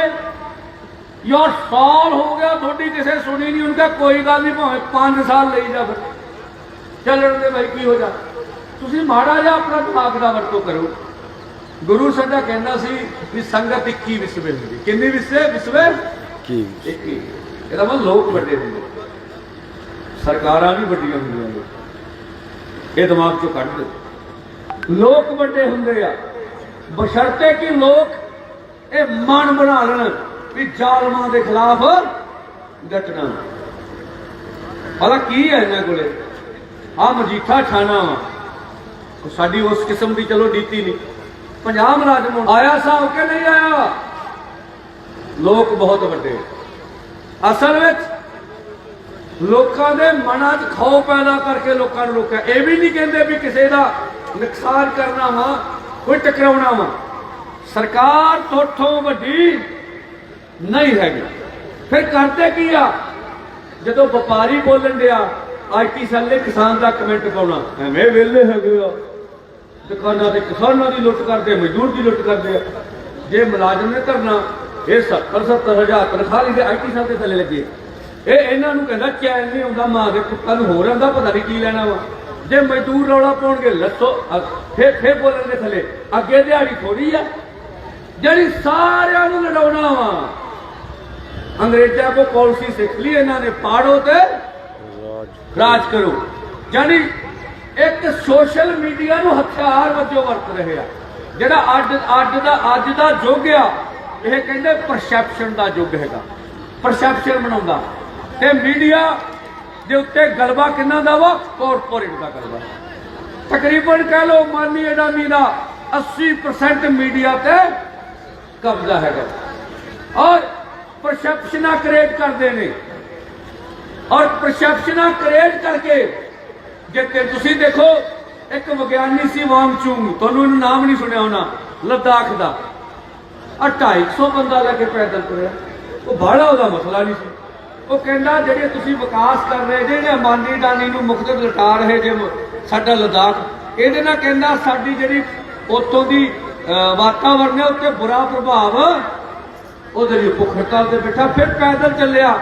ਯਾਰ ਸਾਲ ਹੋ ਗਿਆ ਤੁਹਾਡੀ ਕਿਸੇ ਸੁਣੀ ਨਹੀਂ ਉਹਨਾਂ ਕੋਈ ਗੱਲ ਨਹੀਂ ਭਾਵੇਂ 5 ਸਾਲ ਲਈ ਜਾ ਫਿਰ। ਚੱਲਣ ਦੇ ਭਾਈ ਕੀ ਹੋ ਜਾ। ਤੁਸੀਂ ਮਾੜਾ ਜਿਹਾ ਆਪਣਾ ਦਿਮਾਗ ਦਾ ਵਰਤੋਂ ਕਰੋ। ਗੁਰੂ ਸਾਡਾ ਕਹਿੰਦਾ ਸੀ ਵੀ ਸੰਗਤ 21 ਵਿਸਵੇ ਹੁੰਦੀ। ਕਿੰਨੀ ਵਿਸਵੇ ਵਿਸਵੇ
ਕੀ
21 ਇਹਦਾ ਮਤਲਬ ਲੋਕ ਵੱਡੇ ਹੁੰਦੇ। ਸਰਕਾਰਾਂ ਵੀ ਵੱਡੀਆਂ ਹੁੰਦੀਆਂ ਨੇ। ਇਹ ਦਿਮਾਗ ਚੋਂ ਕੱਢ ਦਿਓ। ਲੋਕ ਵੱਡੇ ਹੁੰਦੇ ਆ। ਬਸ਼ਰਤੇ ਕਿ ਲੋਕ ਇਹ ਮਨ ਬਣਾ ਲੈਣ ਵੀ ਜ਼ਾਲਮਾਂ ਦੇ ਖਿਲਾਫ ਡਟਣਾ ਭਲਾ ਕੀ ਹੈ ਇਹਨਾਂ ਕੋਲੇ? ਆ ਮਜੀਠਾ ਠਾਣਾ ਵਾ। ਸਾਡੀ ਉਸ ਕਿਸਮ ਦੀ ਚਲੋ ਨੀਤੀ ਨਹੀਂ। ਪੰਜਾਬ ਮੁਲਾਜ਼ਮ ਆਇਆ ਸਾਹਿਬ ਕਿ ਨਹੀਂ ਆਇਆ? ਲੋਕ ਬਹੁਤ ਵੱਡੇ। ਅਸਲ ਵਿੱਚ ਲੋਕਾਂ ਦੇ ਮਨਾਂ 'ਚ ਖੌਫ ਪੈਦਾ ਕਰਕੇ ਲੋਕਾਂ ਨੂੰ ਰੋਕਿਆ। ਇਹ ਵੀ ਨਹੀਂ ਕਹਿੰਦੇ ਵੀ ਕਿਸੇ ਦਾ ਨੁਕਸਾਨ ਕਰਨਾ ਵਾ, ਕੋਈ ਟਕਰਾਉਣਾ ਵਾ। ਸਰਕਾਰ ਤੋਠੋਂ ਵੱਡੀ ਨਹੀਂ ਹੈਗੀ। ਫਿਰ ਕਰਦੇ ਕੀ ਆ? ਜਦੋਂ ਵਪਾਰੀ ਬੋਲਣ ਡਿਆ ਆਈਟੀ ਸੈੱਲ ਨੇ ਕਿਸਾਨ ਦਾ ਕਮੈਂਟ ਪਾਉਣਾ? ਐਵੇਂ ਵਿਹਲੇ ਹੈਗੇ ਆ। ਦੁਕਾਨਾਂ ਤੇ ਕਿਸਾਨਾਂ ਦੀ ਲੁੱਟ ਕਰਦੇ, ਮਜ਼ਦੂਰ ਦੀ ਲੁੱਟ ਕਰਦੇ ਆ। ਜੇ ਮੁਲਾਜ਼ਮ ਨੇ ਧਰਨਾ, ਇਹ 70 70 ਹਜ਼ਾਰ ਤਨਖਾਹ ਲਈ ਆਈਟੀ ਸੈੱਲ ਦੇ ਥੱਲੇ ਲੱਗੇ। ਇਹ ਇਹਨਾਂ ਨੂੰ ਕਹਿੰਦਾ, ਚੈਨ ਨਹੀਂ ਆਉਂਦਾ, ਮਾਂ ਦੇ ਕੁੱਤਾਂ ਨੂੰ ਹੋਰ ਆਂਦਾ ਪਤਾ ਨਹੀਂ ਕੀ ਲੈਣਾ ਵਾ। ਜੇ ਮਜ਼ਦੂਰ ਰੌਲਾ ਪਾਉਣਗੇ, ਲੱਸੋ ਫੇਰ ਫਿਰ ਬੋਲਣ ਦੇ ਥੱਲੇ, ਅੱਗੇ ਦਿਹਾੜੀ ਥੋੜੀ ਆ। ਜਿਹੜੀ ਸਾਰਿਆਂ ਨੂੰ ਲੜਾਉਣਾ ਵਾ। ਅੰਗਰੇਜ਼ਾਂ ਕੋ ਪਾਲਿਸੀ ਸਿੱਖ ਲਈ, ਇਹਨਾਂ ਨੇ ਪਾੜੋ ਤੇ
ਰਾਜ
ਕਰੋ। ਯਾਨੀ ਇੱਕ ਸੋਸ਼ਲ ਮੀਡੀਆ ਨੂੰ ਹਥਿਆਰ ਵਜੋਂ ਵਰਤ ਰਹੇ ਆ। ਜਿਹੜਾ ਅੱਜ ਅੱਜ ਦਾ ਅੱਜ ਦਾ ਯੁੱਗ ਆ, ਇਹ ਕਹਿੰਦੇ ਪਰਸੈਪਸ਼ਨ ਦਾ ਯੁੱਗ ਹੈਗਾ। ਪਰਸੈਪਸ਼ਨ ਬਣਾਉਂਦਾ। ਤੇ ਮੀਡੀਆ ਦੇ ਉੱਤੇ ਗਲਬਾ ਕਿੰਨਾ ਦਾ ਵਾ? ਕਾਰਪੋਰੇਟ ਦਾ ਗਲਬਾ। ਤਕਰੀਬਨ ਕਹਿ ਲੋ ਮਾਨੀ ਅਡਾਨੀ ਦਾ 80% ਮੀਡੀਆ ਤੇ ਕਬਜ਼ਾ ਹੈਗਾ। ਔਰ ਪਰਸੈਪਸ਼ਨਾਂ ਕ੍ਰੀਏਟ ਕਰਦੇ ਨੇ। ਔਰ ਪਰਸੈਪਸ਼ਨਾਂ ਕ੍ਰੀਏਟ ਕਰਕੇ ਜੇ ਤੁਸੀਂ ਦੇਖੋ, ਇੱਕ ਵਿਗਿਆਨੀ ਸੀ ਵਾਂਗ ਚੂੰਗ। ਤੁਹਾਨੂੰ ਇਹਨੂੰ ਨਾਮ ਨਹੀਂ ਸੁਣਿਆ ਹੋਣਾ, ਲੱਦਾਖ ਦਾ। ਆ 250 ਬੰਦਾ ਲੈ ਕੇ ਪੈਦਲ ਤੁਰਿਆ। ਉਹ ਬਾਹਲਾ ਉਹਦਾ ਮਸਲਾ ਨਹੀਂ ਸੀ। ਉਹ ਕਹਿੰਦਾ, ਜਿਹੜੇ ਤੁਸੀਂ ਵਿਕਾਸ ਕਰ ਰਹੇ ਜਿਹੜੇ ਅਮਾਨੀ ਡਾਨੀ ਨੂੰ ਮੁਕਤ ਲਟਾ ਰਹੇ ਜੇ ਸਾਡਾ ਲਦਾਖ, ਇਹਦੇ ਨਾਲ ਕਹਿੰਦਾ, ਸਾਡੀ ਜਿਹੜੀ ਉੱਥੋਂ ਦੀ ਵਾਤਾਵਰਨ ਵਾਤਾਵਰਣ ਉੱਤੇ ਬੁਰਾ ਪ੍ਰਭਾਵ ਉਹਦੇ ਲਈ ਭੁੱਖ ਤੇ ਬੈਠਾ, ਫਿਰ ਪੈਦਲ ਚੱਲਿਆ।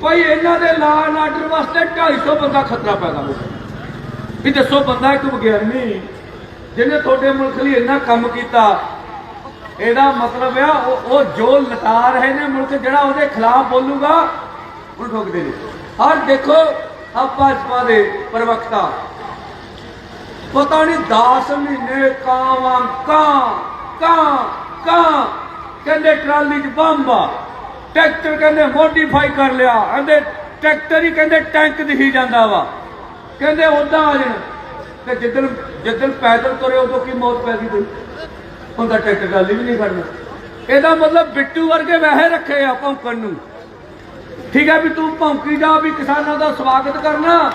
ਭਾਈ ਇਹਨਾਂ ਦੇ ਲਾ ਆਰਡਰ ਵਾਸਤੇ 250 ਬੰਦਾ ਖਤਰਾ ਪੈਦਾ ਹੋ ਗਿਆ। ਵੀ ਦੱਸੋ ਬੰਦਾ ਇੱਕ ਵਿਗਿਆਨੀ ਜਿਹਨੇ ਤੁਹਾਡੇ ਮੁਲਕ ਲਈ ਇੰਨਾ ਕੰਮ ਕੀਤਾ, ਇਹਦਾ ਮਤਲਬ ਆ, ਉਹ ਜੋ ਲਟਾ ਰਹੇ ਨੇ ਮੁਲਕ ਜਿਹੜਾ ਉਹਦੇ ਖਿਲਾਫ ਬੋਲੂਗਾ ਉਹ ਠੋਕਦੇ ਨੇ। ਹਰ ਦੇਖੋ ਆ ਭਾਜਪਾ ਦੇ ਪ੍ਰਵਕਤਾ ਪਤਾ ਨਹੀਂ 10 ਮਹੀਨੇ ਕਾਵਾਂ, ਕਾਂ ਕਾਂ ਕਾਂ। ਕਹਿੰਦੇ ਟਰਾਲੀ 'ਚ ਬੰਬ ਆ। ਟਰੈਕਟਰ ਕਹਿੰਦੇ ਮੋਡੀਫਾਈ ਕਰ ਲਿਆ। ਕਹਿੰਦੇ ਟਰੈਕਟਰ ਹੀ ਕਹਿੰਦੇ ਟੈਂਕ ਦਿਖੀ ਜਾਂਦਾ ਵਾ। ਕਹਿੰਦੇ ਉਦਾਂ ਆ ਜਾਣ। ਤੇ ਜਿੱਦਣ ਜਿੱਦਣ ਪੈਦਲ ਤੁਰੇ ਉਦੋਂ ਕੀ ਮੌਤ ਪੈ ਗਈ ਕੋਈ? ਹੁੰਦਾ ਟਰੈਕਟਰ ਟਰਾਲੀ ਵੀ ਨਹੀਂ ਖੜਨਾ। ਇਹਦਾ ਮਤਲਬ ਬਿੱਟੂ ਵਰਗੇ ਵੈਸੇ ਰੱਖੇ ਆ ਭੌਂਕਣ ਨੂੰ। ਠੀਕ ਹੈ ਵੀ ਤੂੰ ਭੌਂਕੀ ਜਾ ਵੀ ਕਿਸਾਨਾਂ ਦਾ ਸਵਾਗਤ ਕਰਨਾ।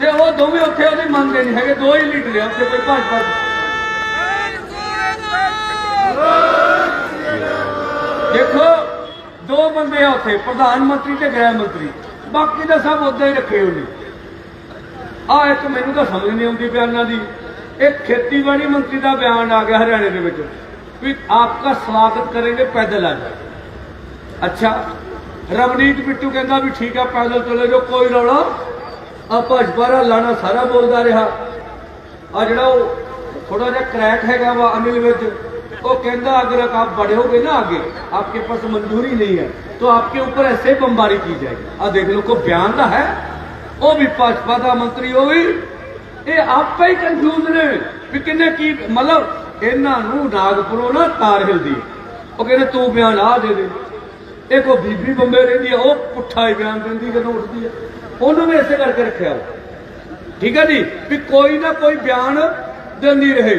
ਤੇ ਉਹ ਦੋਵੇਂ ਉੱਥੇ ਉਹਦੇ ਮੰਨਦੇ ਨਹੀਂ ਹੈਗੇ, ਦੋ ਹੀ ਲੀਡਰ ਆ ਉੱਥੇ ਕੋਈ ਭਾਜਪਾ ਦੇਖੋ, ਦੋ ਬੰਦੇ ਆ ਉੱਥੇ, ਪ੍ਰਧਾਨ ਮੰਤਰੀ ਤੇ ਗ੍ਰਹਿ ਮੰਤਰੀ। ਬਾਕੀ ਦਾ ਸਭ ਉਦਾਂ ਹੀ ਰੱਖੇ ਉਹਨੇ ਆ ਇੱਕ ਮੈਨੂੰ ਤਾਂ ਸਮਝ ਨਹੀਂ ਆਉਂਦੀ ਬਿਆਨਾਂ ਦੀ। ਇਹ ਖੇਤੀਬਾੜੀ ਮੰਤਰੀ ਦਾ ਬਿਆਨ ਆ ਗਿਆ ਹਰਿਆਣੇ ਦੇ ਵਿੱਚ ਵੀ ਆਪਕਾ ਸਵਾਗਤ ਕरेंगे ਪੈਦਲ ਆ ਅੱਛਾ, ਰਵਨੀਤ ਬਿੱਟੂ ਕਹਿੰਦਾ ਵੀ ਠੀਕ ਆ, ਪੈਦਲ ਚਲੇ ਜਾਓ, ਕੋਈ ਰੌਲਾ ਆ ਭਜਪਾਰਾ ਲਾਣਾ ਸਾਰਾ ਬੋਲਦਾ ਰਿਹਾ ਆ ਜਿਹੜਾ ਉਹ ਥੋੜਾ ਜਿਹਾ ਕ੍ਰੈਕ ਹੈਗਾ ਵਾ ਅਨਿਲ ਵਿੱਚ ਉਹ ਕਹਿੰਦਾ अगर आप बड़े होगे ना आगे आपके पास मंजूरी नहीं है तो आपके ऊपर ऐसे बमबारी की जाएगी आ देख लो को बयान ਦਾ ਹੈ ਉਹ ਵੀ ਭਾਜਪਾ ਦਾ ਮੰਤਰੀ ਉਹ ਵੀ ਇਹ ਆਪੇ ਹੀ ਕਨਫਿਊਜ਼ ਨੇ ਵੀ ਕਿੰਨੇ ਕੀ ਮਤਲਬ ਇਹਨਾਂ ਨੂੰ ਨਾਗਪੁਰੋਂ ਨਾ ਤਾਰ ਹਿਲਦੀ ਹੈ। ਉਹ ਕਹਿੰਦੇ ਤੂੰ ਬਿਆਨ ਆ ਦੇ ਦੇ ਇਹ ਕੋ ਬੀਬੀ ਬੰਬੇ ਰਹਿੰਦੀ ਹੈ ਉਹ ਪੁੱਠਾ ਹੀ ਬਿਆਨ ਦਿੰਦੀ ਜਦੋਂ ਉੱਠਦੀ ਹੈ ਉਹਨੂੰ ਵੀ ਇਸੇ ਕਰਕੇ ਰੱਖਿਆ ਠੀਕ ਹੈ ਜੀ? ਵੀ ਕੋਈ ਨਾ ਕੋਈ ਬਿਆਨ ਦਿੰਦੀ ਰਹੇ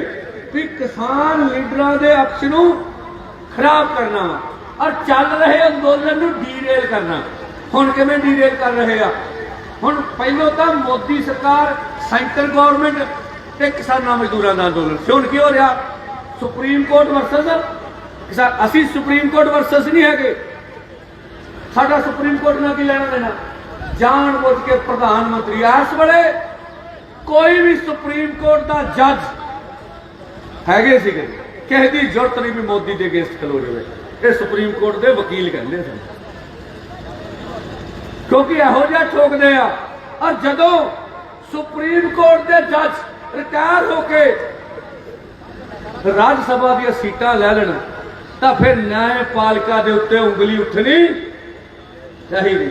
ਵੀ ਕਿਸਾਨ ਲੀਡਰਾਂ ਦੇ ਅਕਸ਼ ਨੂੰ ਖਰਾਬ ਕਰਨਾ ਔਰ ਚੱਲ ਰਹੇ ਅੰਦੋਲਨ ਨੂੰ ਡੀਰੇਲ ਕਰਨਾ। ਹੁਣ ਕਿਵੇਂ ਡੀਰੇਲ ਕਰ ਰਹੇ ਆ? ਹੁਣ ਪਹਿਲਾਂ ਤਾਂ ਮੋਦੀ ਸਰਕਾਰ ਸੈਂਟਰ ਗਵਰਨਮੈਂਟ ਤੇ ਕਿਸਾਨਾਂ ਮਜ਼ਦੂਰਾਂ ਦਾ ਅੰਦੋਲਨ ਹੁਣ ਕੀ ਹੋ ਰਿਹਾ? Supreme court versus? ਅਸੀਂ ਸੁਪਰੀਮ ਕੋਰਟ ਵਰਸਸ ਨਹੀਂ ਹੈਗੇ। ਸਾਡਾ ਸੁਪਰੀਮ ਕੋਰਟ ਨਾਲ ਕੀ ਲੈਣਾ ਦੇਣਾ? ਜਾਣ ਬੁੱਝ ਕੇ ਪ੍ਰਧਾਨ ਮੰਤਰੀ ਇਸ ਵੇਲੇ ਕੋਈ ਵੀ ਸੁਪਰੀਮ ਕੋਰਟ ਦਾ ਜੱਜ ਹੈਗੇ ਸੀਗੇ, ਕਿਸੇ ਦੀ ਜ਼ਰੂਰਤ ਨਹੀਂ ਵੀ ਮੋਦੀ ਦੇ ਅਗੇਂਸਟ ਖਲੋ ਜਾਵੇ। ਇਹ ਸੁਪਰੀਮ ਕੋਰਟ ਦੇ ਵਕੀਲ ਕਹਿੰਦੇ ਸਨ। ਕਿਉਂਕਿ ਇਹੋ ਜਿਹਾ ਠੋਕਦੇ ਆ, ਔਰ ਜਦੋਂ ਸੁਪਰੀਮ ਕੋਰਟ ਦੇ ਜੱਜ ਰਿਟਾਇਰ ਹੋ ਕੇ ਰਾਜ ਸਭਾ ਦੀਆਂ ਸੀਟਾਂ ਲੈ ਲੈਣ, ਤਾਂ ਫਿਰ ਨਿਆਂਪਾਲਿਕਾ ਦੇ ਉੱਤੇ ਉਂਗਲੀ ਉੱਠਣੀ ਚਾਹੀਦੀ।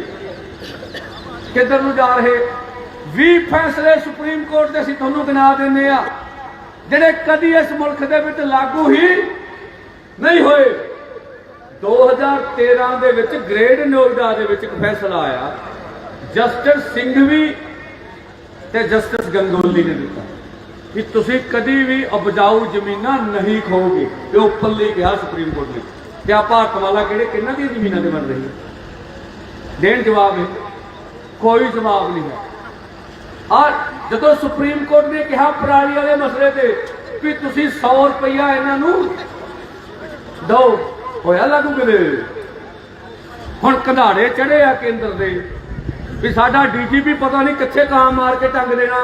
ਕਿੱਧਰ ਨੂੰ ਜਾ ਰਹੇ? 20 ਫੈਸਲੇ ਸੁਪਰੀਮ ਕੋਰਟ ਦੇ ਅਸੀਂ ਤੁਹਾਨੂੰ ਗਿਣਾ ਦਿੰਦੇ ਆ ਜਿਹੜੇ ਕਦੀ ਇਸ ਮੁਲਕ ਦੇ ਵਿੱਚ ਲਾਗੂ ਹੀ ਨਹੀਂ ਹੋਏ। 2013 ਦੇ ਵਿੱਚ ਗ੍ਰੇਡ ਨੋਇਡਾ ਦੇ ਵਿੱਚ ਇੱਕ ਫੈਸਲਾ ਆਇਆ। ਜਸਟਿਸ ਸਿੰਘ ਵੀ ਤੇ ਜਸਟਿਸ ਗੰਗੋਲੀ ਨੇ ਦਿੱਤਾ। ਕਿ ਤੁਸੀਂ ਕਦੀ ਵੀ ਉਪਜਾਊ ਜ਼ਮੀਨਾਂ ਨਹੀਂ ਖੋਗੇ ਇਹ ਉੱਪਰਲੀ ਕਿਹਾ ਸੁਪਰੀਮ ਕੋਰਟ ਨੇ। ਤੇ ਆ ਭਾਰਤ ਵਾਲਾ ਕਿਹੜੇ ਕਿੰਨਾਂ ਦੀਆਂ ਜ਼ਮੀਨਾਂ ਦੇ ਬਣ ਰਹੀ ਹੈ? ਦੇਣ ਜਵਾਬ ਹੈ। ਕੋਈ ਜਵਾਬ ਨਹੀਂ ਹੈ। ਔਰ ਜਦੋਂ ਸੁਪਰੀਮ ਕੋਰਟ ਨੇ ਕਿਹਾ ਪਰਾਲੀ ਵਾਲੇ ਮਸਲੇ ਤੇ ਵੀ ਤੁਸੀਂ 100 ਰੁਪਇਆ ਇਹਨਾਂ ਨੂੰ ਦਿਓ, ਹੋਇਆ ਲਾਗੂ ਕਿਤੇ? ਹੁਣ ਕੰਧਾੜੇ ਚੜੇ ਆ ਕੇਂਦਰ ਦੇ ਵੀ ਸਾਡਾ ਡੀਜੀਪੀ ਪਤਾ ਨਹੀਂ ਕਿੱਥੇ ਕਾਂ ਮਾਰ ਕੇ ਟੰਗ ਦੇਣਾ,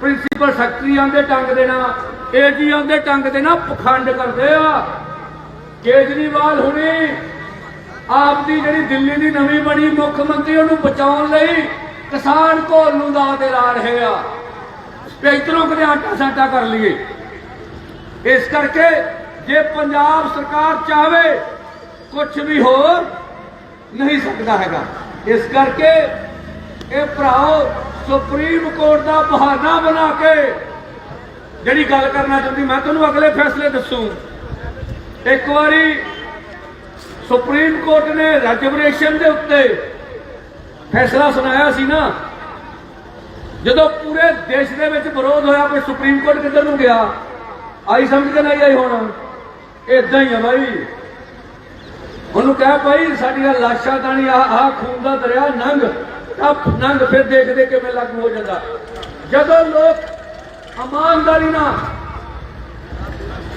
ਪ੍ਰਿੰਸੀਪਲ ਸੈਕਟਰੀ ਆਂਦੇ ਟੰਗ ਦੇਣਾ, ਏਜੀ ਆਂਦੇ ਟੰਗ ਦੇਣਾ, ਪਖੰਡ ਕਰਦੇ ਆ। ਕੇਜਰੀਵਾਲ ਹੁਣੇ ਆਪ ਦੀ ਜਿਹੜੀ ਦਿੱਲੀ ਦੀ ਨਵੀਂ ਬਣੀ ਮੁੱਖ ਮੰਤਰੀ, ਉਹਨੂੰ ਬਚਾਉਣ ਲਈ ਕਿਸਾਨ ਘੋਲ ਨੂੰ ਦਾ ਦੇ ਲਾ ਰਹੇ ਆ। ਤੇ ਇਧਰੋਂ ਕਿਤੇ ਆਟਾ ਸਾਟਾ ਕਰ ਲਈਏ। ਇਸ ਕਰਕੇ ਜੇ ਪੰਜਾਬ ਸਰਕਾਰ ਚਾਹਵੇ ਕੁਝ ਵੀ ਹੋਰ ਨਹੀਂ ਸਕਦਾ ਹੈਗਾ। ਇਸ ਕਰਕੇ ਇਹ ਭਰਾਓ, ਸੁਪਰੀਮ ਕੋਰਟ ਦਾ ਬਹਾਨਾ ਬਣਾ ਕੇ ਜਿਹੜੀ ਗੱਲ ਕਰਨਾ ਚਾਹੁੰਦੀ, ਮੈਂ ਤੁਹਾਨੂੰ ਅਗਲੇ ਫੈਸਲੇ ਦੱਸੂ। ਇੱਕ ਵਾਰੀ ਸੁਪਰੀਮ ਕੋਰਟ ਨੇ ਰੈਜੂਬਰੇਸ਼ਨ ਦੇ ਉੱਤੇ ਫੈਸਲਾ ਸੁਣਾਇਆ ਸੀ ਨਾ, ਜਦੋਂ ਪੂਰੇ ਦੇਸ਼ ਦੇ ਵਿੱਚ ਵਿਰੋਧ ਹੋਇਆ ਵੀ ਸੁਪਰੀਮ ਕੋਰਟ ਕਿੱਧਰ ਨੂੰ ਗਿਆ, ਆਈ ਸਮਝ ਕੇ ਨਹੀਂ ਆਈ ਹੁਣ ਇਦਾਂ ਹੀ ਆ ਬਾਈ। ਉਹਨੂੰ ਕਹਿ ਭਾਈ ਸਾਡੀਆਂ ਲਾਸ਼ਾਂ ਤਾਂ ਨਹੀਂ ਆ ਆ ਖੂਨ ਦਾ ਦਰਿਆ ਨੰਗ, ਟੱਪ ਨੰਗ, ਫਿਰ ਦੇਖਦੇ ਕਿਵੇਂ ਲਾਗੂ ਹੋ ਜਾਂਦਾ। ਜਦੋਂ ਲੋਕ ਇਮਾਨਦਾਰੀ ਨਾਲ